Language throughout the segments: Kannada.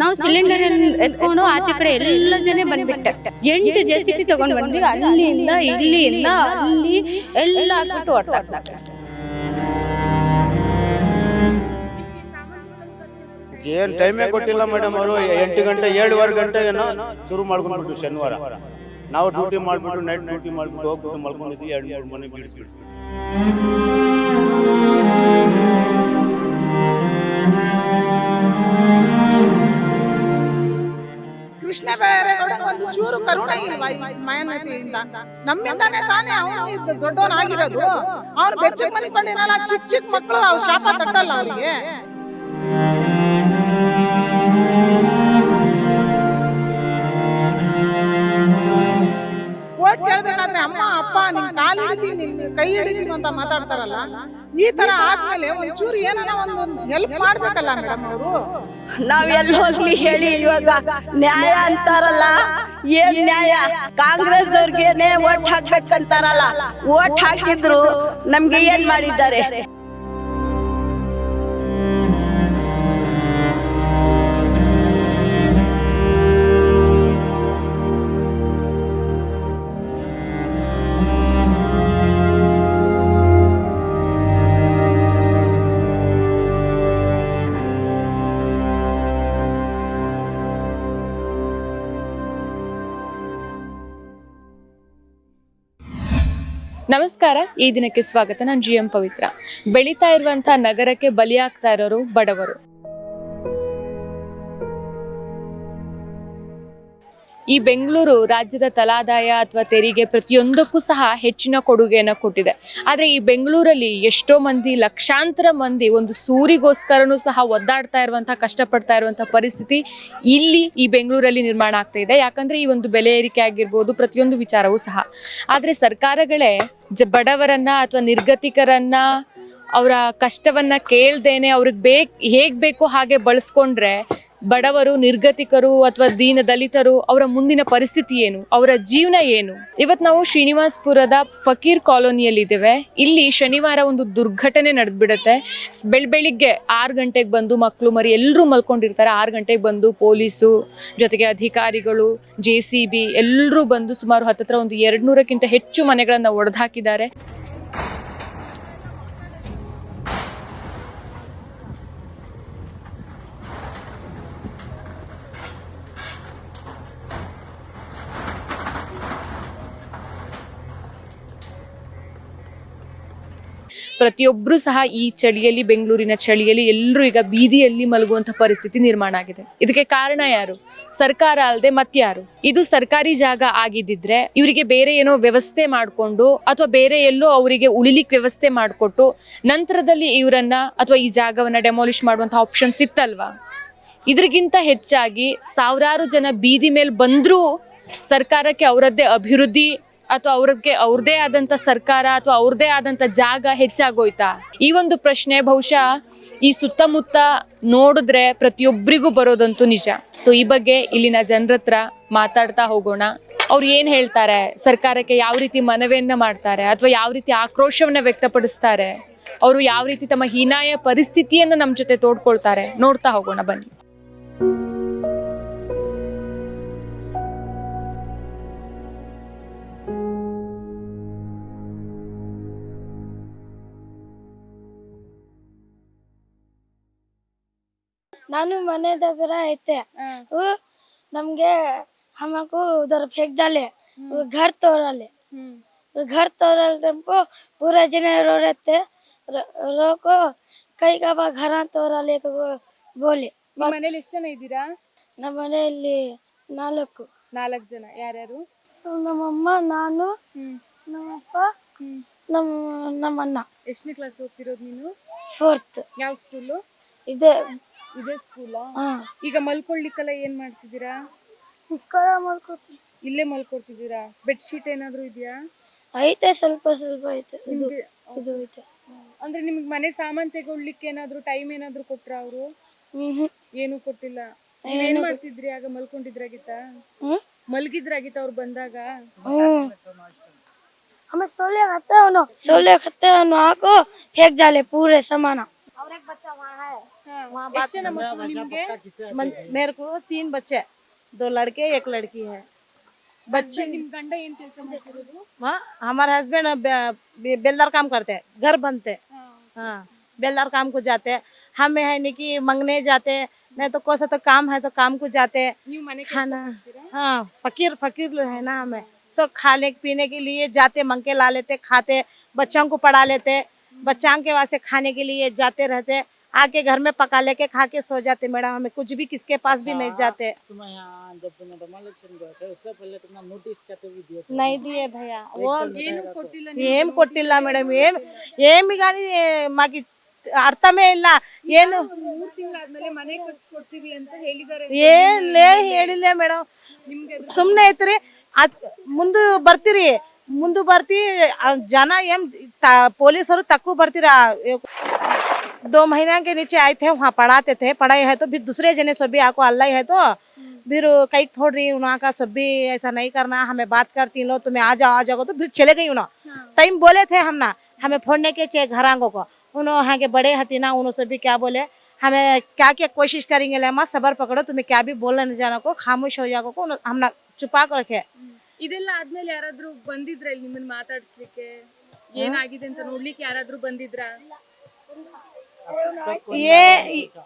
ನಾವು ಸಿಲಿಂಡರ್ ಎತ್ಕೊಂಡು ಆಚೆ ಕಡೆ ಎಲ್ಲ ಜನ ಬಂದ್ಬಿಟ್ಟೆ. ಎಂಟು ಜೆ ಸಿ ಪಿ ತಗೊಂಡ್ ಬಂದ್ವಿ. ಅಲ್ಲಿಂದ ಇಲ್ಲಿಂದ ಅಲ್ಲಿ ಎಲ್ಲ ಹಾಕ್ಬಿಟ್ಟು ಹೊರ್ಟಾಕ್ಬಿಟ್ಟೆ. ಏನ್ ಟೈಮೇ ಕೊಟ್ಟಿಲ್ಲ ಮೇಡಮ್ ಅವರು. ಎಂಟು ಗಂಟೆ ಏಳುವರೆ ಗಂಟೆ ಏನೋ ಶುರು ಮಾಡ್ಕೊಂಡ್ಬಿಟ್ಟು ಶನಿವಾರ. ನಾವು ಡ್ಯೂಟಿ ಮಾಡಿಬಿಟ್ಟು ನೈಟ್ ಡ್ಯೂಟಿ ಮಾಡಿಬಿಟ್ಟು ಹೋಗ್ಬಿಟ್ಟು ಮಲ್ಕೊಂಡಿದ್ವಿ, ಎರಡು, ಮೂರು ಮನೆ ಬೀಳಿಸ್ಬಿಡ್ತೀವಿ ಕೃಷ್ಣ ಬೈರೇಗೌಡ ಒಂದು ಚೂರು ಕರುಣೆ ಇಲ್ವಾ ಈ ಮಾನವತೆಯಿಂದ ನಮ್ಮಿಂದಾನೇ ತಾನೇ ಅವನು ದೊಡ್ಡವನಾಗಿರೋದು ಅವನು ಮನೆ ಮನಿಕೊಂಡಿರಲ್ಲ ಚಿಕ್ಕ ಚಿಕ್ಕ ಮಕ್ಕಳು ಅವ್ ಶಾಪ ತಟ್ಟಲ್ಲ ಅವರಿಗೆ. ಕೇಳ್ಬೇಕಾದ್ರೆ ಅಮ್ಮ, ಅಪ್ಪ, ನಿಮ್ ಕಾಲ್ ಹಿಡಿತೀನಿ ನಿನ್ ಕೈ ಹಿಡಿತೀನಿ ಅಂತ ಮಾತಾಡ್ತಾರಲ್ಲ, ಈ ತರ ಆದ್ಮೇಲೆ ಒಂಚೂರು ಏನನ್ನ ಒಂದು ಹೆಲ್ಪ್ ಮಾಡ್ಬೇಕಲ್ಲ ಮೇಡಮ್ ಅವರು? ನಾವ್ ಎಲ್ಲಿ ಹೋಗ್ಲಿ ಹೇಳಿ ಇವಾಗ. ನ್ಯಾಯ ಅಂತಾರಲ್ಲ, ಏನ್ ನ್ಯಾಯ? ಕಾಂಗ್ರೆಸ್ ವೋಟ್ ಓಟ್ ಹಾಕ್ಬೇಕಂತಾರಲ್ಲ. ಓಟ್ ಹಾಕಿದ್ರು ನಮ್ಗೆ ಏನ್ ಮಾಡಿದ್ದಾರೆ? ನಮಸ್ಕಾರ ಈ ದಿನಕ್ಕೆ ಸ್ವಾಗತ. ನಾನು ಜಿ ಎಂ ಪವಿತ್ರ. ಬೆಳೀತಾ ಇರುವಂತಹ ನಗರಕ್ಕೆ ಬಲಿಯಾಗ್ತಾ ಇರೋರು ಬಡವರು. ಈ ಬೆಂಗಳೂರು ರಾಜ್ಯದ ತಲಾದಾಯ ಅಥವಾ ತೆರಿಗೆ ಪ್ರತಿಯೊಂದಕ್ಕೂ ಸಹ ಹೆಚ್ಚಿನ ಕೊಡುಗೆಯನ್ನು ಕೊಟ್ಟಿದೆ. ಆದರೆ ಈ ಬೆಂಗಳೂರಲ್ಲಿ ಎಷ್ಟೋ ಮಂದಿ, ಲಕ್ಷಾಂತರ ಮಂದಿ ಒಂದು ಸೂರಿಗೋಸ್ಕರನೂ ಸಹ ಒದ್ದಾಡ್ತಾ ಇರುವಂಥ ಕಷ್ಟಪಡ್ತಾ ಇರುವಂಥ ಪರಿಸ್ಥಿತಿ ಇಲ್ಲಿ ಈ ಬೆಂಗಳೂರಲ್ಲಿ ನಿರ್ಮಾಣ ಆಗ್ತಾ ಇದೆ. ಯಾಕಂದರೆ ಈ ಒಂದು ಬೆಲೆ ಏರಿಕೆ ಆಗಿರ್ಬೋದು, ಪ್ರತಿಯೊಂದು ವಿಚಾರವೂ ಸಹ. ಆದರೆ ಸರ್ಕಾರಗಳೇ ಜ ಬಡವರನ್ನ ಅಥವಾ ನಿರ್ಗತಿಕರನ್ನ, ಅವರ ಕಷ್ಟವನ್ನು ಕೇಳ್ದೇನೆ ಅವ್ರಿಗೆ ಬೇಕು, ಹೇಗೆ ಬೇಕೋ ಹಾಗೆ ಬಳಸ್ಕೊಂಡ್ರೆ ಬಡವರು, ನಿರ್ಗತಿಕರು ಅಥವಾ ದೀನ ದಲಿತರು ಅವರ ಮುಂದಿನ ಪರಿಸ್ಥಿತಿ ಏನು? ಅವರ ಜೀವನ ಏನು? ಇವತ್ತು ನಾವು ಶ್ರೀನಿವಾಸ್ಪುರದ ಫಕೀರ್ ಕಾಲೋನಿಯಲ್ಲಿದ್ದೇವೆ. ಇಲ್ಲಿ ಶನಿವಾರ ಒಂದು ದುರ್ಘಟನೆ ನಡೆದ್ಬಿಡುತ್ತೆ. ಸ್- ಬೆಳ್, ಬೆಳಿಗ್ಗೆ ಆರು ಗಂಟೆಗೆ ಬಂದು ಮಕ್ಕಳು ಮರಿ ಎಲ್ಲರೂ ಮಲ್ಕೊಂಡಿರ್ತಾರೆ. ಆರು ಗಂಟೆಗೆ ಬಂದು ಪೊಲೀಸು, ಜೊತೆಗೆ ಅಧಿಕಾರಿಗಳು, ಜೆ ಸಿ ಬಿ ಎಲ್ಲರೂ ಬಂದು ಸುಮಾರು ಹತ್ತತ್ರ ಒಂದು ಎರಡು ನೂರಕ್ಕಿಂತ ಹೆಚ್ಚು ಮನೆಗಳನ್ನು ಒಡೆದು ಹಾಕಿದ್ದಾರೆ. ಪ್ರತಿಯೊಬ್ಬರು ಸಹ ಈ ಚಳಿಯಲ್ಲಿ, ಬೆಂಗಳೂರಿನ ಚಳಿಯಲ್ಲಿ ಎಲ್ಲರೂ ಈಗ ಬೀದಿಯಲ್ಲಿ ಮಲಗುವಂತ ಪರಿಸ್ಥಿತಿ ನಿರ್ಮಾಣ ಆಗಿದೆ. ಇದಕ್ಕೆ ಕಾರಣ ಯಾರು? ಸರ್ಕಾರ ಅಲ್ಲದೆ ಮತ್ಯಾರು ಇದು ಸರ್ಕಾರಿ ಜಾಗ ಆಗಿದ್ದಿದ್ರೆ ಇವರಿಗೆ ಬೇರೆ ಏನೋ ವ್ಯವಸ್ಥೆ ಮಾಡಿಕೊಂಡು ಅಥವಾ ಬೇರೆ ಎಲ್ಲೋ ಅವರಿಗೆ ಉಳಿಲಿಕ್ಕೆ ವ್ಯವಸ್ಥೆ ಮಾಡಿಕೊಟ್ಟು ನಂತರದಲ್ಲಿ ಇವರನ್ನ ಅಥವಾ ಈ ಜಾಗವನ್ನ ಡೆಮಾಲಿಷ್ ಮಾಡುವಂತ ಆಪ್ಷನ್ಸ್ ಇತ್ತಲ್ವಾ? ಇದ್ರಿಗಿಂತ ಹೆಚ್ಚಾಗಿ ಸಾವಿರಾರು ಜನ ಬೀದಿ ಮೇಲೆ ಬಂದರೂ ಸರ್ಕಾರಕ್ಕೆ ಅವರದ್ದೇ ಅಭಿವೃದ್ಧಿ ಅಥವಾ ಅವ್ರಿಗೆ ಅವ್ರದೇ ಆದಂತ ಸರ್ಕಾರ ಅಥವಾ ಅವ್ರದೇ ಆದಂತ ಜಾಗ ಹೆಚ್ಚಾಗೋಯ್ತಾ? ಈ ಒಂದು ಪ್ರಶ್ನೆ ಬಹುಶಃ ಈ ಸುತ್ತಮುತ್ತ ನೋಡಿದ್ರೆ ಪ್ರತಿಯೊಬ್ಬರಿಗೂ ಬರೋದಂತೂ ನಿಜ. ಸೊ ಈ ಬಗ್ಗೆ ಇಲ್ಲಿನ ಜನರ ಹತ್ರ ಮಾತಾಡ್ತಾ ಹೋಗೋಣ. ಅವ್ರು ಏನ್ ಹೇಳ್ತಾರೆ? ಸರ್ಕಾರಕ್ಕೆ ಯಾವ ರೀತಿ ಮನವಿಯನ್ನ ಮಾಡ್ತಾರೆ? ಅಥವಾ ಯಾವ ರೀತಿ ಆಕ್ರೋಶವನ್ನ ವ್ಯಕ್ತಪಡಿಸ್ತಾರೆ? ಅವರು ಯಾವ ರೀತಿ ತಮ್ಮ ಹೀನಾಯ ಪರಿಸ್ಥಿತಿಯನ್ನ ನಮ್ಮ ಜೊತೆ ತೋಡ್ಕೊಳ್ತಾರೆ? ನೋಡ್ತಾ ಹೋಗೋಣ ಬನ್ನಿ. ನಾನು ಮನೆ ದಗರ ಐತೆ ನಮಗೆ ನಮ್ಗೆ ಹಮಕು ಉದರ ಫೆಗ್ದಲೆ ಘರ್ ತೋರಲೆ. ಘರ್ ತೋರಲ್ ತಂಪು ಪೂರ ಜನ ರೋರತ್ತೆ ರೋಕೋ ಕೈಗಬ ಘರ ತೋರಲೆ ಬೋಲಿ. ಮನೇಲಿ ಎಷ್ಟು ಜನ ಇದ್ದೀರಾ? ನಮ್ಮ ಮನೆಯಲ್ಲಿ ನಾಲ್ಕು. ನಾಲ್ಕು ಜನ. ಯಾರ್ಯಾರು? ನಮ್ಮಮ್ಮ ನಾನು ನಮ್ಮಪ್ಪ ನಮ್ಮ ನಮ್ಮಣ್ಣ. ಎಷ್ಟನೇ ಕ್ಲಾಸ್ ಹೋಗ್ತಿರೋದು ನೀನು? ಫೋರ್ತ್ ಯಾವ ಸ್ಕೂಲು ಇದೆ ಇದೇ ಸ್ಕೂಲಾ ಹಾ ಈಗ ಮಲ್ಕೊಳ್ಳಿಕ್ಕೆಲ್ಲ ಏನ್ ಮಾಡ್ತಿದ್ದೀರಾ ಮುಕ್ಕರ ಮಾಡ್ಕೊತೀನಿ ಇಲ್ಲೇ ಮಲ್ಕೊಳ್ತಿದ್ದೀರಾ ಬೆಡ್ಶೀಟ್ ಏನಾದ್ರು ಇದೆಯಾ ಐತೆ ಸ್ವಲ್ಪ ಸ್ವಲ್ಪ ಐತೆ ಇದು ನಿಮ್ಗೆ- ಇದು ಐತೆ ಅಂದ್ರೆ ನಿಮ್ಗೆ ಮನೆ ಸಾಮಾನ್ ತೆಗೊಳ್ಲಿಕ್ಕೆ ಏನಾದ್ರು ಟೈಮ್ ಏನಾದ್ರು ಕೊಟ್ರ ಅವರು ಹ್ಮ್ ಏನು ಕೊಟ್ಟಿಲ್ಲ ನೀವೇನ್ ಮಾಡ್ತಿದ್ರಿ ಆಗ ಮಲ್ಕೊಂಡಿದ್ರಾಗಿತ್ತ ಹ್ಮ್ ಮಲ್ಗಿದ್ರಾಗಿತ್ತ ಅವ್ರು ಬಂದಾಗ ಹ್ಮ್ हमें सोले खाते हैं उन्हों सोले खाते हैं उन्हों को फेंक डाले पूरे सामान ಎಷ್ಟ್ ಜನ ಮಕ್ಳು ನಿಮ್ಗೆ मन- मेरे को तीन बच्चे दो लड़के एक लड़की है ಬಚ್ಚೆ ನಿಮ್ ಗಂಡ ಏನ್ ಕೆಲಸ ಮಾಡ್ತಿರೋದು हाँ हमारे हस्बैंड बेलदार काम करते हैं घर बनते हाँ बेलदार काम को जाते हमें है नहीं कि मंगने जाते नहीं तो कोई सा तो काम है तो काम को जाते ನೀವು मने खाना हाँ फकीर फकीर है ना हमें सब खाने पीने के लिए जाते मंग के ला लेते खाते बच्चों को पढ़ा लेते बच्चों के वास्ते खाने के लिए जाते रहते आके घर में पका लेके खा के सो जाते मैडम हमें कुछ भी किसके पास भी मिल जाते। नहीं दिए भैया वो एम कोटिल मैडम एम एम मागे अर्थमे मैडम। सूम्ने मुंद बर्ती मुंदू बर्ती जन पोलिस तक बर्ती दो महीना के नीचे आए थे वहाँ पढ़ाते थे पढ़ाई है तो फिर दूसरे जने सभी आपको अल्लाह ही है तो फिर कई फोड़ रही वहाँ का सभी ऐसा नहीं करना हमें बात करती लो तुम्हें आ जाओ आ जाओ तो फिर चले गई उन्होंने टाइम बोले थे हम ना हमें फोड़ने के चाहिए घरांगों को उन्होंने यहाँ के बड़े हती ना उन्होंने सभी क्या बोले हमें क्या क्या कोशिश करेंगे लेमा सबर पकड़ो तुम्हें क्या भी बोलने नहीं जाना को खामोश हो जाओ को उन्होंने- हम ना छुपा कर रखे ಇದೆಲ್ಲ ಆದ್ಮೇಲೆ ಯಾರಾದ್ರೂ ಬಂದಿದ್ರ ಇಲ್ಲಿ ನಿಮ್ಮನ್ನ ಮಾತಾಡ್ಸ್ಲಿಕ್ಕೆ ಏನಾಗಿದೆ ಅಂತ ನೋಡ್ಲಿಕ್ಕೆ ಯಾರಾದ್ರೂ ಬಂದಿದ್ರಾ ఏ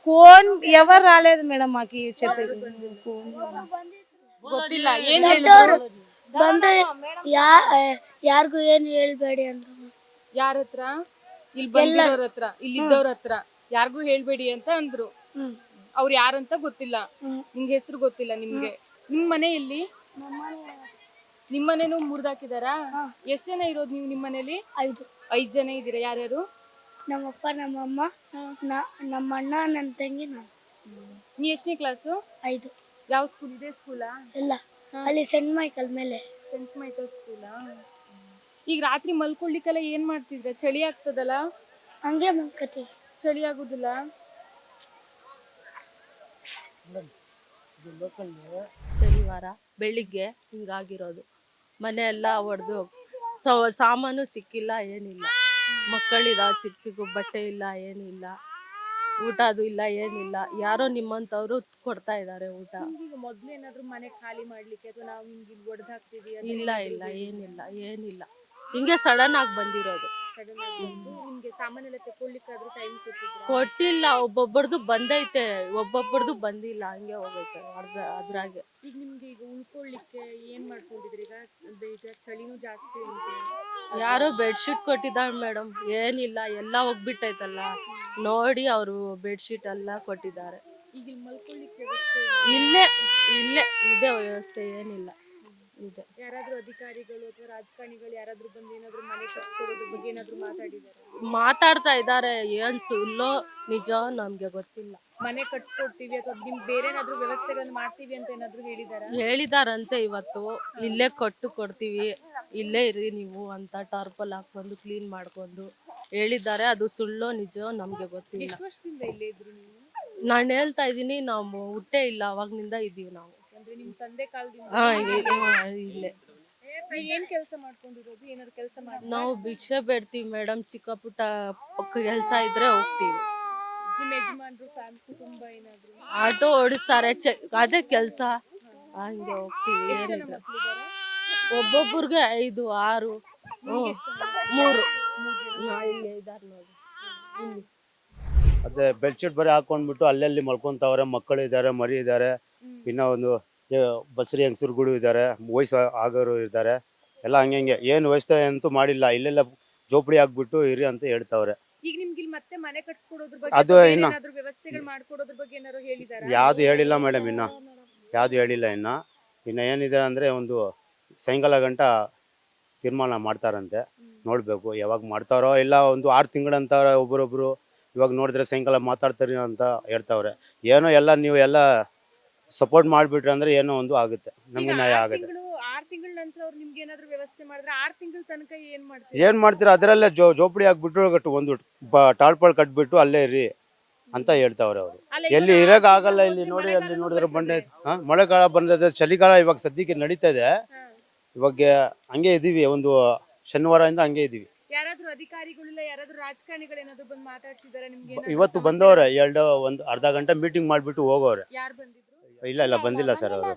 కోన్ ఎవరు రాలేదు మేడం మాకు చెప్పేది ಗೊತ್ತಿಲ್ಲ ಏನು ಹೇಳಿದ್ರು? ಬಂದು ಯಾ ಯಾರಿಗೂ ಏನು ಹೇಳಬೇಡಿ ಅಂತ ಯಾರ ಹತ್ರ? ಇಲ್ಲಿ ಬಂದಿರೋರ ಹತ್ರ ಇಲ್ಲಿ ಇದ್ದವರ ಹತ್ರ. ಯಾರಿಗೂ ಹೇಳಬೇಡಿ ಅಂತ ಅಂದ್ರು. ಅವ್ರು ಯಾರಂತ ಗೊತ್ತಿಲ್ಲ. ನಿಂಗೆ ಹೆಸರು ಗೊತ್ತಿಲ್ಲ ನಿಮ್ಗೆ. ನಿಮ್ ಮನೆಯಲ್ಲಿ ನಿಮ್ಮನೇನು ಮುರಿದಾಕಿದಾರಾ? ಎಷ್ಟು ಜನ ಇರೋದು ನೀವು ನಿಮ್ ಮನೇಲಿ? ಐದು. ಐದ್ ಜನ ಇದೀರಾ ಯಾರ್ಯಾರು? ನಮ್ಮಪ್ಪ ನಮ್ಮಮ್ಮ ನ- ನಮ್ಮ ಅಣ್ಣ ನನ್ನ ತಂಗಿ ನಾನು. ನೀ ಎಷ್ಟನೇ ಕ್ಲಾಸು? ಐದು. ಯಾವ ಸ್ಕೂಲ್ ಇದೆ ಸ್ಕೂಲಾ ಎಲ್ಲ ಅಲ್ಲಿ ಸೆಂಟ್ ಮೈಕಲ್ ಮೇಲೆ. ಸೆಂಟ್ ಮೈಕಲ್ ಸ್ಕೂಲಾ ಈಗ ರಾತ್ರಿ ಮಲ್ಕೊಳ್ಳಿಕ್ಕೆಲ್ಲ ಏನ್ ಮಾಡ್ತಿದ್ರ? ಚಳಿ ಆಗ್ತದಲ್ಲ? ಹಂಗೆ ಮಲ್ಕತಿ. ಚಳಿ ಆಗುದಿಲ್ಲ? ಶನಿವಾರ ಬೆಳಿಗ್ಗೆ ಹಿಂಗಾಗಿರೋದು. ಮನೆ ಎಲ್ಲ ಒಡೆದು ಸಾಮಾನು ಸಿಕ್ಕಿಲ್ಲ ಏನಿಲ್ಲ. ಮಕ್ಕಳಿದಾವ ಚಿಕ್ಕ ಚಿಕ್ಕ ಬಟ್ಟೆ ಇಲ್ಲ ಏನಿಲ್ಲ ಊಟ ಅದು ಇಲ್ಲ ಏನಿಲ್ಲ ಯಾರೋ ನಿಮ್ಮಂತವ್ರು ಕೊಡ್ತಾ ಇದ್ದಾರೆ ಊಟ. ಮೊದ್ಲು ಏನಾದ್ರು ಮನೆ ಖಾಲಿ ಮಾಡ್ಲಿಕ್ಕೆ ಅಥವಾ ನಾವು ಹಿಂಗ್ ಇಲ್ಲಿ ಒಡೆದ್ ಹಾಕ್ತೀವಿ ಇಲ್ಲ ಇಲ್ಲ ಏನಿಲ್ಲ ಏನಿಲ್ಲ. ಹಿಂಗೆ ಸಡನ್ ಆಗಿ ಬಂದಿರೋದು. ಬಂದು ನಿಮ್ಗೆ ಸಾಮಾನೆಲ್ಲ ತಕೊಳ್ಳಿಕ್ಕಾದ್ರೂ ಟೈಮ್ ಕೊಟ್ಟಿದ್ರ ಕೊಟ್ಟಿಲ್ಲ ಒಬ್ಬೊಬ್ಬರದು ಬಂದೈತೆ ಒಬ್ಬೊಬ್ಬರದು ಬಂದಿಲ್ಲ ಹಂಗೆ ಹೋಗೈತೆ ಅರ್ಧ ಅದ್ರಾಗೆ. ಈಗ ನಿಮ್ಗೆ ಈಗ ಉಳ್ಕೊಳ್ಳಿಕ್ಕೆ ಏನ್ ಮಾಡ್ಕೊಂಡಿದ್ರಿ? ಈಗ ಈಗ ಚಳಿನೂ ಜಾಸ್ತಿ ಉಂಟು. ಯಾರೋ ಬೆಡ್ಶೀಟ್ ಕೊಟ್ಟಿದ್ದಾರೆ ಮೇಡಮ್ ಏನಿಲ್ಲ ಎಲ್ಲ ಹೋಗ್ಬಿಟ್ಟೈತಲ್ಲ. ನೋಡಿ ಅವರು ಬೆಡ್ಶೀಟ್ ಎಲ್ಲ ಕೊಟ್ಟಿದ್ದಾರೆ. ಈಗ ಮಲ್ಕೊಳ್ಳಿಕ್ಕೆ ವ್ಯವಸ್ಥೆ ಇಲ್ಲೇ ಇಲ್ಲೇ ಇದೆ ವ್ಯವಸ್ಥೆ ಏನಿಲ್ಲ. ಇದೆ. ಯಾರಾದ್ರೂ ಅಧಿಕಾರಿಗಳು ಅಥವಾ ರಾಜಕಾರಣಿಗಳು ಯಾರಾದ್ರೂ ಬಂದು ಏನಾದ್ರು ಮನೆ ಬಗ್ಗೆ ಏನಾದ್ರು ಮಾತಾಡಿದಾರೆ? ಮಾತಾಡ್ತಾ ಇದ್ದಾರೆ. ಏನ್ ಸುಳ್ಳೋ ನಿಜ ನಮ್ಗೆ ಗೊತ್ತಿಲ್ಲ. ಮನೆ ಕಟ್ಸ್ಕೊಡ್ತೀವಿ ಅಥವಾ ನಿಮ್ ಬೇರೆ ಏನಾದ್ರೂ ವ್ಯವಸ್ಥೆಗಳನ್ನ ಮಾಡ್ತೀವಿ ಅಂತ ಏನಾದ್ರು ಹೇಳಿದಾರ? ಹೇಳಿದಾರಂತೆ ಇವತ್ತು. ಇಲ್ಲೇ ಕೊಟ್ಟು ಕೊಡ್ತೀವಿ. ಇಲ್ಲೇ ಇರಿ ನೀವು ಅಂತ ಟಾರ್ಪಲ್ ಹಾಕೊಂಡು ಕ್ಲೀನ್ ಮಾಡ್ಕೊಂಡು ಹೇಳಿದ್ದಾರೆ. ಅದು ಸುಳ್ಳೋ ನಿಜ ನಮ್ಗೆ ಗೊತ್ತಿಲ್ಲ. ಎಷ್ಟು ವರ್ಷದಿಂದ ಇಲ್ಲೇ ಇದ್ರು ನೀವು? ನಾನು ಹೇಳ್ತಾ ಇದ್ದೀನಿ ನಾವು ಹುಟ್ಟೇ ಇಲ್ಲ. ಅವಾಗ್ನಿಂದ ಇದೀವಿ ನಾವು. ನಿಮ್ ತಂದೆ ಕಾಲದಿಂದ? ಹಾ ಇಲ್ಲೇ. ಏನ್ ಕೆಲಸ ಮಾಡ್ಕೊಂಡಿರೋದು? ಏನಾದ್ರು ಕೆಲಸ ಮಾಡಿ ನಾವು ಭಿಕ್ಷೆ ಬೇಡ್ತೀವಿ ಮೇಡಮ್. ಚಿಕ್ಕ ಪುಟ್ಟ ಕೆಲಸ ಇದ್ರೆ ಹೋಗ್ತೀವಿ. ನಿಮ್ ಯಜಮಾನ್ರು ಫ್ಯಾಮ್ ಕುಟುಂಬ ಏನಾದ್ರು? ಆಟೋ ಓಡಿಸ್ತಾರೆ. ಚೆ ಅದೇ ಕೆಲಸ. ಹಂಗೆ ಹೋಗ್ತೀವಿ. ಎಷ್ಟ್ ಜನ ಏನಿಲ್ಲ. ಮಕ್ಳಿದಾರೆ ಒಬ್ಬೊಬ್ಬರಿಗೆ ಐದು ಆರು ಹ್ಮ್. ಮೂರು. ಹಾ, ಇಲ್ಲೇ ಇದಾರೆ ನೋಡಿ. ಇಲ್ಲಿ. ಅದೇ ಬೆಡ್ಶೀಟ್ ಬರೀ ಹಾಕೊಂಡ್ಬಿಟ್ಟು ಅಲ್ಲಲ್ಲಿ ಮಲ್ಕೊಂತವ್ರೆ ಮಕ್ಕಳು ಇದ್ದಾರೆ ಮರಿ ಇದ್ದಾರೆ ಇನ್ನ ಒಂದು ಬಸರಿ ಹೆಂಗಸರುಗಳು ಇದ್ದಾರೆ ವಯಸ್ಸು ಆಗೋರು ಇದ್ದಾರೆ ಎಲ್ಲ ಹಂಗೆ ಏನು ವ್ಯವಸ್ಥೆ ಅಂತೂ ಮಾಡಿಲ್ಲ ಇಲ್ಲೆಲ್ಲ ಜೋಪಡಿ ಹಾಕ್ಬಿಟ್ಟು ಇರಿ ಅಂತ ಹೇಳ್ತಾವ್ರೆ. ಈಗ ನಿಮ್ಗೆ ಇಲ್ಲಿ ಮತ್ತೆ ಮನೆ ಕಟ್ಸ್ಕೊಡೋದ್ರ ಬಗ್ಗೆ ಅದು ಅಥವಾ ಇನ್ನ- ಏನಾದ್ರು ವ್ಯವಸ್ಥೆಗಳು ಮಾಡ್ಕೊಡೋದ್ರ ಬಗ್ಗೆ ಏನಾದ್ರು ಹೇಳಿದಾರ? ಯಾವ್ದು ಹೇಳಿಲ್ಲ ಮೇಡಮ್ ಇನ್ನ. ಯಾವ್ದು ಹೇಳಿಲ್ಲ ಇನ್ನ. ಇನ್ನ ಏನಿದೆ ಅಂದ್ರೆ ಒಂದು ಸಾಯಂಕಾಲ ಗಂಟ ತೀರ್ಮಾನ ಮಾಡ್ತಾರಂತೆ. ನೋಡ್ಬೇಕು ಯಾವಾಗ ಮಾಡ್ತಾರೋ ಇಲ್ಲ ಒಂದು ಆರು ತಿಂಗಳಂತಾರ ಒಬ್ಬರೊಬ್ರು ಇವಾಗ ನೋಡಿದ್ರೆ ಸಾಯಂಕಾಲ ಮಾತಾಡ್ತಾರೆ ಅಂತ ಹೇಳ್ತಾವ್ರೆ. ಏನೋ ಎಲ್ಲ ನೀವು ಎಲ್ಲ ಸಪೋರ್ಟ್ ಮಾಡಿಬಿಟ್ರೆ ಅಂದ್ರೆ ಏನೋ ಒಂದು ಆಗುತ್ತೆ. ನಮ್ಗೆ ನ್ಯಾಯ ಆಗುತ್ತೆ. ತಿಂಗಳು ಆರ್ ತಿಂಗಳ ನಂತರ ಅವ್ರು ನಿಮ್ಗೆ ಏನಾದ್ರು ವ್ಯವಸ್ಥೆ ಮಾಡಿದ್ರೆ ಆರ್ ತಿಂಗಳ ತನಕ ಏನ್ ಮಾಡ್ತೀರ? ಅದ್ರಲ್ಲೇ ಮಾಡ್ತೀರಾ? ಅದರಲ್ಲೇ ಜೋ ಜೋಪಡಿ ಹಾಕ್ಬಿಟ್ಟು ಗಟ್ಟು ಒಂದು ಬ- ಟಾಳ್ಪಾಳ್ ಕಟ್ಬಿಟ್ಟು ಅಲ್ಲೇ ಇರಿ ಅಂತ ಹೇಳ್ತಾವ್ರೆ ಅವರು. ಅಲ್ಲ, ಎಲ್ಲಿ ಇವಾಗ ಇರಕ್ ಆಗಲ್ಲ ಇಲ್ಲಿ ನೋಡಿ ಮಳೆಗಾಲ ಅಲ್ಲಿ ನೋಡಿದ್ರೆ ಬಂಡೆ. ಹಾ? ಮಳೆಗಾಲ ಬಂದಿದೆ ಚಳಿಗಾಲ ಇವಾಗ ಸದ್ಯಕ್ಕೆ ನಡೀತಾ ಇದೆ. ಇವಾಗ ಹಂಗೆ ಇದೀವಿ ಒಂದು ಶನಿವಾರದಿಂದ ಹಂಗೆ ಇದೀವಿ. ಯಾರಾದ್ರೂ ಅಧಿಕಾರಿಗಳಿಲ್ಲ ಯಾರಾದ್ರೂ ರಾಜಕಾರಣಿಗಳು ಏನಾದ್ರು ಬಂದು ಮಾತಾಡ್ಸಿದಾರೆ ನಿಮ್ಗೆ ಇವತ್ತು ಬಂದವ್ರೆ ಎರಡು ಒಂದು ಅರ್ಧ ಗಂಟೆ ಮೀಟಿಂಗ್ ಮಾಡ್ಬಿಟ್ಟು ಹೋಗೋರೆ ಯಾರು ಬಂದಿದ್ರು? ಇಲ್ಲ ಇಲ್ಲ ಬಂದಿಲ್ಲ ಸರ್ ಅವರು.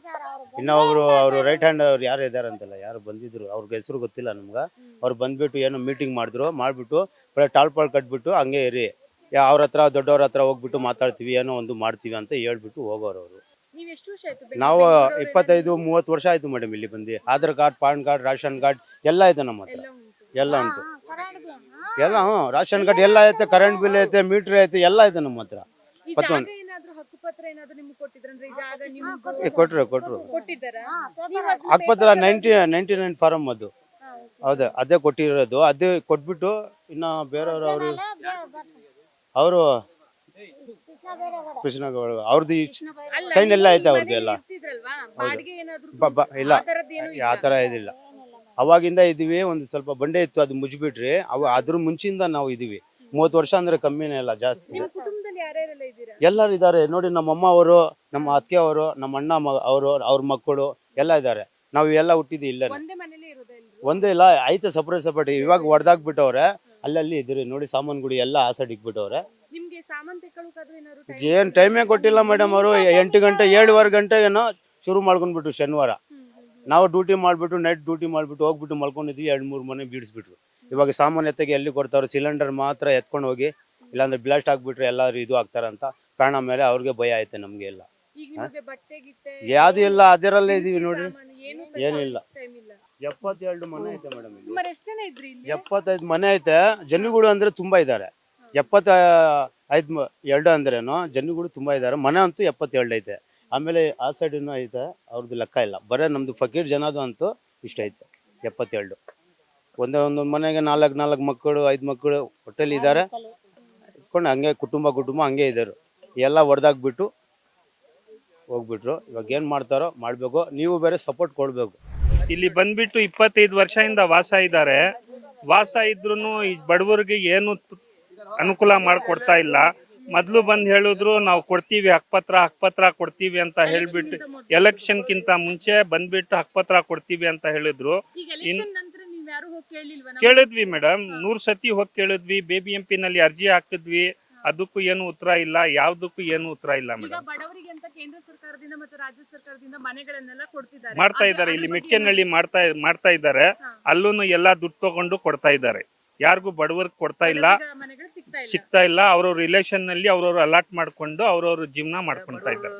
ಇನ್ನ ಅವರು ಅವರು ರೈಟ್ ಹ್ಯಾಂಡ್ ಅವ್ರು ಯಾರು ಇದ್ದಾರೆ ಅಂತಲ್ಲ ಯಾರು ಬಂದಿದ್ರು ಅವ್ರಿಗೆ ಹೆಸರು ಗೊತ್ತಿಲ್ಲ ನಮ್ಗೆ. ಅವ್ರು ಬಂದ್ಬಿಟ್ಟು ಏನೋ ಮೀಟಿಂಗ್ ಮಾಡಿದ್ರು ಮಾಡ್ಬಿಟ್ಟು ಬರೀ ಟಾಲ್ಪಾಲ್ ಕಟ್ಬಿಟ್ಟು ಹಂಗೆ ಇರಿ. ಯಾ- ಅವ್ರ ಹತ್ರ ದೊಡ್ಡವ್ರ ಹತ್ರ ಹೋಗ್ಬಿಟ್ಟು ಮಾತಾಡ್ತೀವಿ ಏನೋ ಒಂದು ಮಾಡ್ತೀವಿ ಅಂತ ಹೇಳ್ಬಿಟ್ಟು ಹೋಗೋರು ಅವರು. ನೀವ್ ಎಷ್ಟು ವರ್ಷ ಆಯ್ತು ನಾವು ಇಪ್ಪತ್ತೈದು ಮೂವತ್ತು ವರ್ಷ ಆಯ್ತು ಮೇಡಮ್ ಇಲ್ಲಿ ಬಂದು. Aadhaar card PAN card ration card ಎಲ್ಲ ಇದೆ ನಮ್ಮ ಹತ್ರ. ಎಲ್ಲ ಉಂಟು. ಎಲ್ಲ ಹ್ಞೂ ರೇಷನ್ ಕಾರ್ಡ್ ಎಲ್ಲ ಐತೆ ಕರೆಂಟ್ ಬಿಲ್ ಐತೆ ಮೀಟ್ರ್ ಐತೆ ಎಲ್ಲ ಐತೆ ನಮ್ಮ ಹತ್ರ. ಈ ಜಾಗ ಏನಾದ್ರೂ ಹಕ್ಕುಪತ್ರ ಏನಾದ್ರೂ ನಿಮ್ಗೆ ಕೊಟ್ಟಿದ್ರಂದ್ರೆ ಈ ಜಾಗ ನಿಮ್ಗೆ ಏ, ಕೊಟ್ರು ಕೊಟ್ರು. ಕೊಟ್ಟಿದ್ದಾರಾ? ನೀವ್ ಅದ್ನ ಹಕ್ಕುಪತ್ರ ನೈಂಟಿ ನೈಂಟಿ ನೈನ್ ಫಾರಮ್ ಅದು. ಹೌದು ಅದೇ ಕೊಟ್ಟಿರೋದು. ಅದೇ ಕೊಟ್ಬಿಟ್ಟು ಇನ್ನ ಬೇರೆಯವರು ಅವರು ಅವರು ಕೃಷ್ಣಗೌಡ ಅವ್ರದ್ದು ಅಲ್ಲ, ಸೈನ್ ಎಲ್ಲ ನೀವು ಐತೆ ಈ ಅವ್ರದ್ದು ಎಲ್ಲ. ಇರ್ತಿದ್ರಲ್ವಾ? ಬಾಡಿಗೆ ಏನಾದ್ರೂ ಬ- ಬ- ಇಲ್ಲ. ಆ ತರ ಆ ಥರ ಇದಿಲ್ಲ ಅವಾಗಿಂದ ಇದೀವಿ ಒಂದು ಸ್ವಲ್ಪ ಬಂಡೆ ಇತ್ತು ಅದು ಮುಚ್ಚಿಬಿಟ್ರಿ. ಅವ ಅದ್ರ ಮುಂಚಿಂದ ನಾವು ಇದೀವಿ ಮೂವತ್ತು ವರ್ಷ ಅಂದ್ರೆ ಕಮ್ಮಿನೇ ಇಲ್ಲ ಜಾಸ್ತಿ. ನಿಮ್ ಎಲ್ಲರೂ ಇದ್ದಾರೆ. ನೋಡಿ ನಮ್ಮ ಅಮ್ಮ ಅವರು ನಮ್ಮ ಅತ್ತೆ ಅವರು ನಮ್ಮ ಅಣ್ಣ ಅವರು ಅವ್ರ ಮಕ್ಕಳು ಎಲ್ಲ ಇದ್ದಾರೆ. ನಾವು ಎಲ್ಲ ಹುಟ್ಟಿದ್ದು ಇಲ್ಲ ಒಂದೇ ಇಲ್ಲ ಐತೆ ಸಪ್ರೇಟ್ ಸಪ್ರೇಟ್ ಇವಾಗ ಹೊಡೆದಾಕ್ಬಿಟ್ಟವ್ರೆ ಅಲ್ಲಲ್ಲಿ ಇದ್ರಿ ನೋಡಿ ಸಾಮಾನುಗಳು ಎಲ್ಲ ಆ ಸೈಡ್ ಇಕ್ಬಿಟ್ಟವ್ರೆ ಏನ್ ಟೈಮೇ ಕೊಟ್ಟಿಲ್ಲ ಮೇಡಮ್ ಅವರು. ಎಂಟು ಗಂಟೆ ಏಳುವರೆ ಏನೋ ಶುರು ಮಾಡ್ಕೊಂಡ್ಬಿಟ್ರು ಶನಿವಾರ. ನಾವು ಡ್ಯೂಟಿ ಮಾಡ್ಬಿಟ್ಟು ನೈಟ್ ಡ್ಯೂಟಿ ಮಾಡ್ಬಿಟ್ಟು ಹೋಗ್ಬಿಟ್ಟು ಮಲ್ಕೊಂಡಿದ್ವಿ. ಎರಡು ಮೂರು ಮನೆ ಬೀಡಿಸ್ಬಿಟ್ರು ಇವಾಗ ಸಾಮಾನ್ಯತೆಗೆ ಎತ್ತಗೆ ಎಲ್ಲಿ ಕೊಡ್ತಾರೋ ಸಿಲಿಂಡರ್ ಮಾತ್ರ ಎತ್ಕೊಂಡು ಹೋಗಿ ಇಲ್ಲಾಂದ್ರೆ ಬ್ಲಾಸ್ಟ್ ಆಗ್ಬಿಟ್ರೆ ಎಲ್ಲರೂ ಇದು ಆಗ್ತಾರಂತ ಪ್ರಾಣ ಮೇಲೆ ಅವ್ರಿಗೆ ಭಯ ಐತೆ ನಮ್ಗೆ ಎಲ್ಲ. ಈಗ ನಿಮಗೆ ಬಟ್ಟೆ ಗಿಟ್ಟೆ ಯಾವ್ದು ಇಲ್ಲ ಅದರಲ್ಲೇ ಇದೀವಿ ಸಾಮಾನು ಏನು ಏನಿಲ್ಲ. ಟೈಮ್ ಇಲ್ಲ. ಎಪ್ಪತ್ತೆರಡು ಮನೆ ಐತೆ ಮೇಡಮ್ ಸುಮಾರು ಎಷ್ಟು ಜನ ಇದ್ರಿ ಇಲ್ಲಿ? ಎಪ್ಪತ್ತೈದು ಮನೆ ಐತೆ. ಜನಗಳು ಅಂದ್ರೆ ತುಂಬಾ ಇದ್ದಾರೆ. ಎಪ್ಪತ್ತ ಐದು ಮ- ಎರಡು ಅಂದ್ರೇನು ಜನಗಳು ತುಂಬಾ ಇದ್ದಾರೆ. ಮನೆ ಅಂತೂ ಎಪ್ಪತ್ತೆರಡು ಐತೆ. ಆಮೇಲೆ ಆ ಸೈಡಿನೂ ಐತೆ. ಅವ್ರದ್ದು ಲೆಕ್ಕ ಇಲ್ಲ. ಬರೀ ನಮ್ದು ಫಕೀರ್ ಜನದು ಅಂತೂ ಇಷ್ಟ ಐತೆ. ಎಪ್ಪತ್ತೆರಡು. ಒಂದೇ ಒಂದೊಂದು ಮನೆಗೆ ನಾಲ್ಕು ನಾಲ್ಕು ಮಕ್ಕಳು ಐದು ಮಕ್ಕಳು ಹೊಟ್ಟೆಲಿ ಇದ್ದಾರೆ. ಇಟ್ಕೊಂಡು ಹಂಗೆ ಕುಟುಂಬ ಕುಟುಂಬ ಹಂಗೆ ಇದ್ದರು. ಎಲ್ಲ ಹೊಡೆದಾಕ್ಬಿಟ್ಟು ಹೋಗ್ಬಿಟ್ರು. ಇವಾಗ ಏನು ಮಾಡ್ತಾರೋ ಮಾಡಬೇಕು. ನೀವು ಬೇರೆ ಸಪೋರ್ಟ್ ಕೊಡಬೇಕು. ಇಲ್ಲಿ ಬಂದ್ಬಿಟ್ಟು ಇಪ್ಪತ್ತೈದು ವರ್ಷದಿಂದ ವಾಸ ಇದ್ದಾರೆ. ವಾಸ ಇದ್ರೂ ಈ ಬಡವರಿಗೆ ಏನು ಅನುಕೂಲ ಮಾಡಿಕೊಡ್ತಾ ಇಲ್ಲ. ಮೊದಲು ಬಂದು ಹೇಳಿದ್ರು ನಾವು ಕೊಡ್ತೀವಿ ಹಕ್ಪತ್ರ ಹಕ್ಪತ್ರ ಕೊಡ್ತೀವಿ ಅಂತ ಹೇಳ್ಬಿಟ್ಟು ಎಲೆಕ್ಷನ್ಗಿಂತ ಮುಂಚೆ ಬಂದ್ಬಿಟ್ಟು ಹಕ್ಪತ್ರ ಕೊಡ್ತೀವಿ ಅಂತ ಹೇಳಿದ್ರು. ಈಗ ಕೇಳಿದ್ವಿ ಮೇಡಮ್ ನೂರ್ ಸತಿ ಹೋಗಿ ಕೇಳಿದ್ವಿ. ಬೇಬಿ ಎಂ ನಲ್ಲಿ ಅರ್ಜಿ ಹಾಕಿದ್ವಿ. ಅದಕ್ಕೂ ಏನು ಉತ್ತರ ಇಲ್ಲ. ಯಾವ್ದಕ್ಕೂ ಏನು ಉತ್ತರ ಇಲ್ಲ ಈಗ ಮೇಡಮ್ ಬಡವರಿಗೆ ಅಂತ ಕೇಂದ್ರ ಸರ್ಕಾರದಿಂದ ಮತ್ತು ರಾಜ್ಯ ಸರ್ಕಾರದಿಂದ ಮನೆಗಳನ್ನೆಲ್ಲ ಕೊಡ್ತಿದ್ದಾರೆ. ಮಾಡ್ತಾ ಇದಾರೆ ಇದ್ದಾರೆ. ಇಲ್ಲಿ ಮೆಟ್ಕೆನಹಳ್ಳಿ ಮಾಡ್ತಾ ಮಾಡ್ತಾ ಇದ್ದಾರೆ. ಅಲ್ಲೂ ಎಲ್ಲಾ ದುಡ್ಡು ತಗೊಂಡು ಕೊಡ್ತಾ ಇದ್ದಾರೆ. ಯಾರಿಗೂ ಬಡವರ್ಗ್ ಕೊಡ್ತಾ ಇಲ್ಲ. ಸಿಗ್ತಾ ಇಲ್ಲ. ಸಿಗ್ತಾ ಇಲ್ಲ. ಅವ್ರವ್ರ ರಿಲೇಷನ್ನಲ್ಲಿ ಅವ್ರವ್ರು ಅಲಾಟ್ ಮಾಡ್ಕೊಂಡು ಅವ್ರವ್ರ ಜೀವನ ಮಾಡ್ಕೊಂತ ಇದ್ದಾರೆ.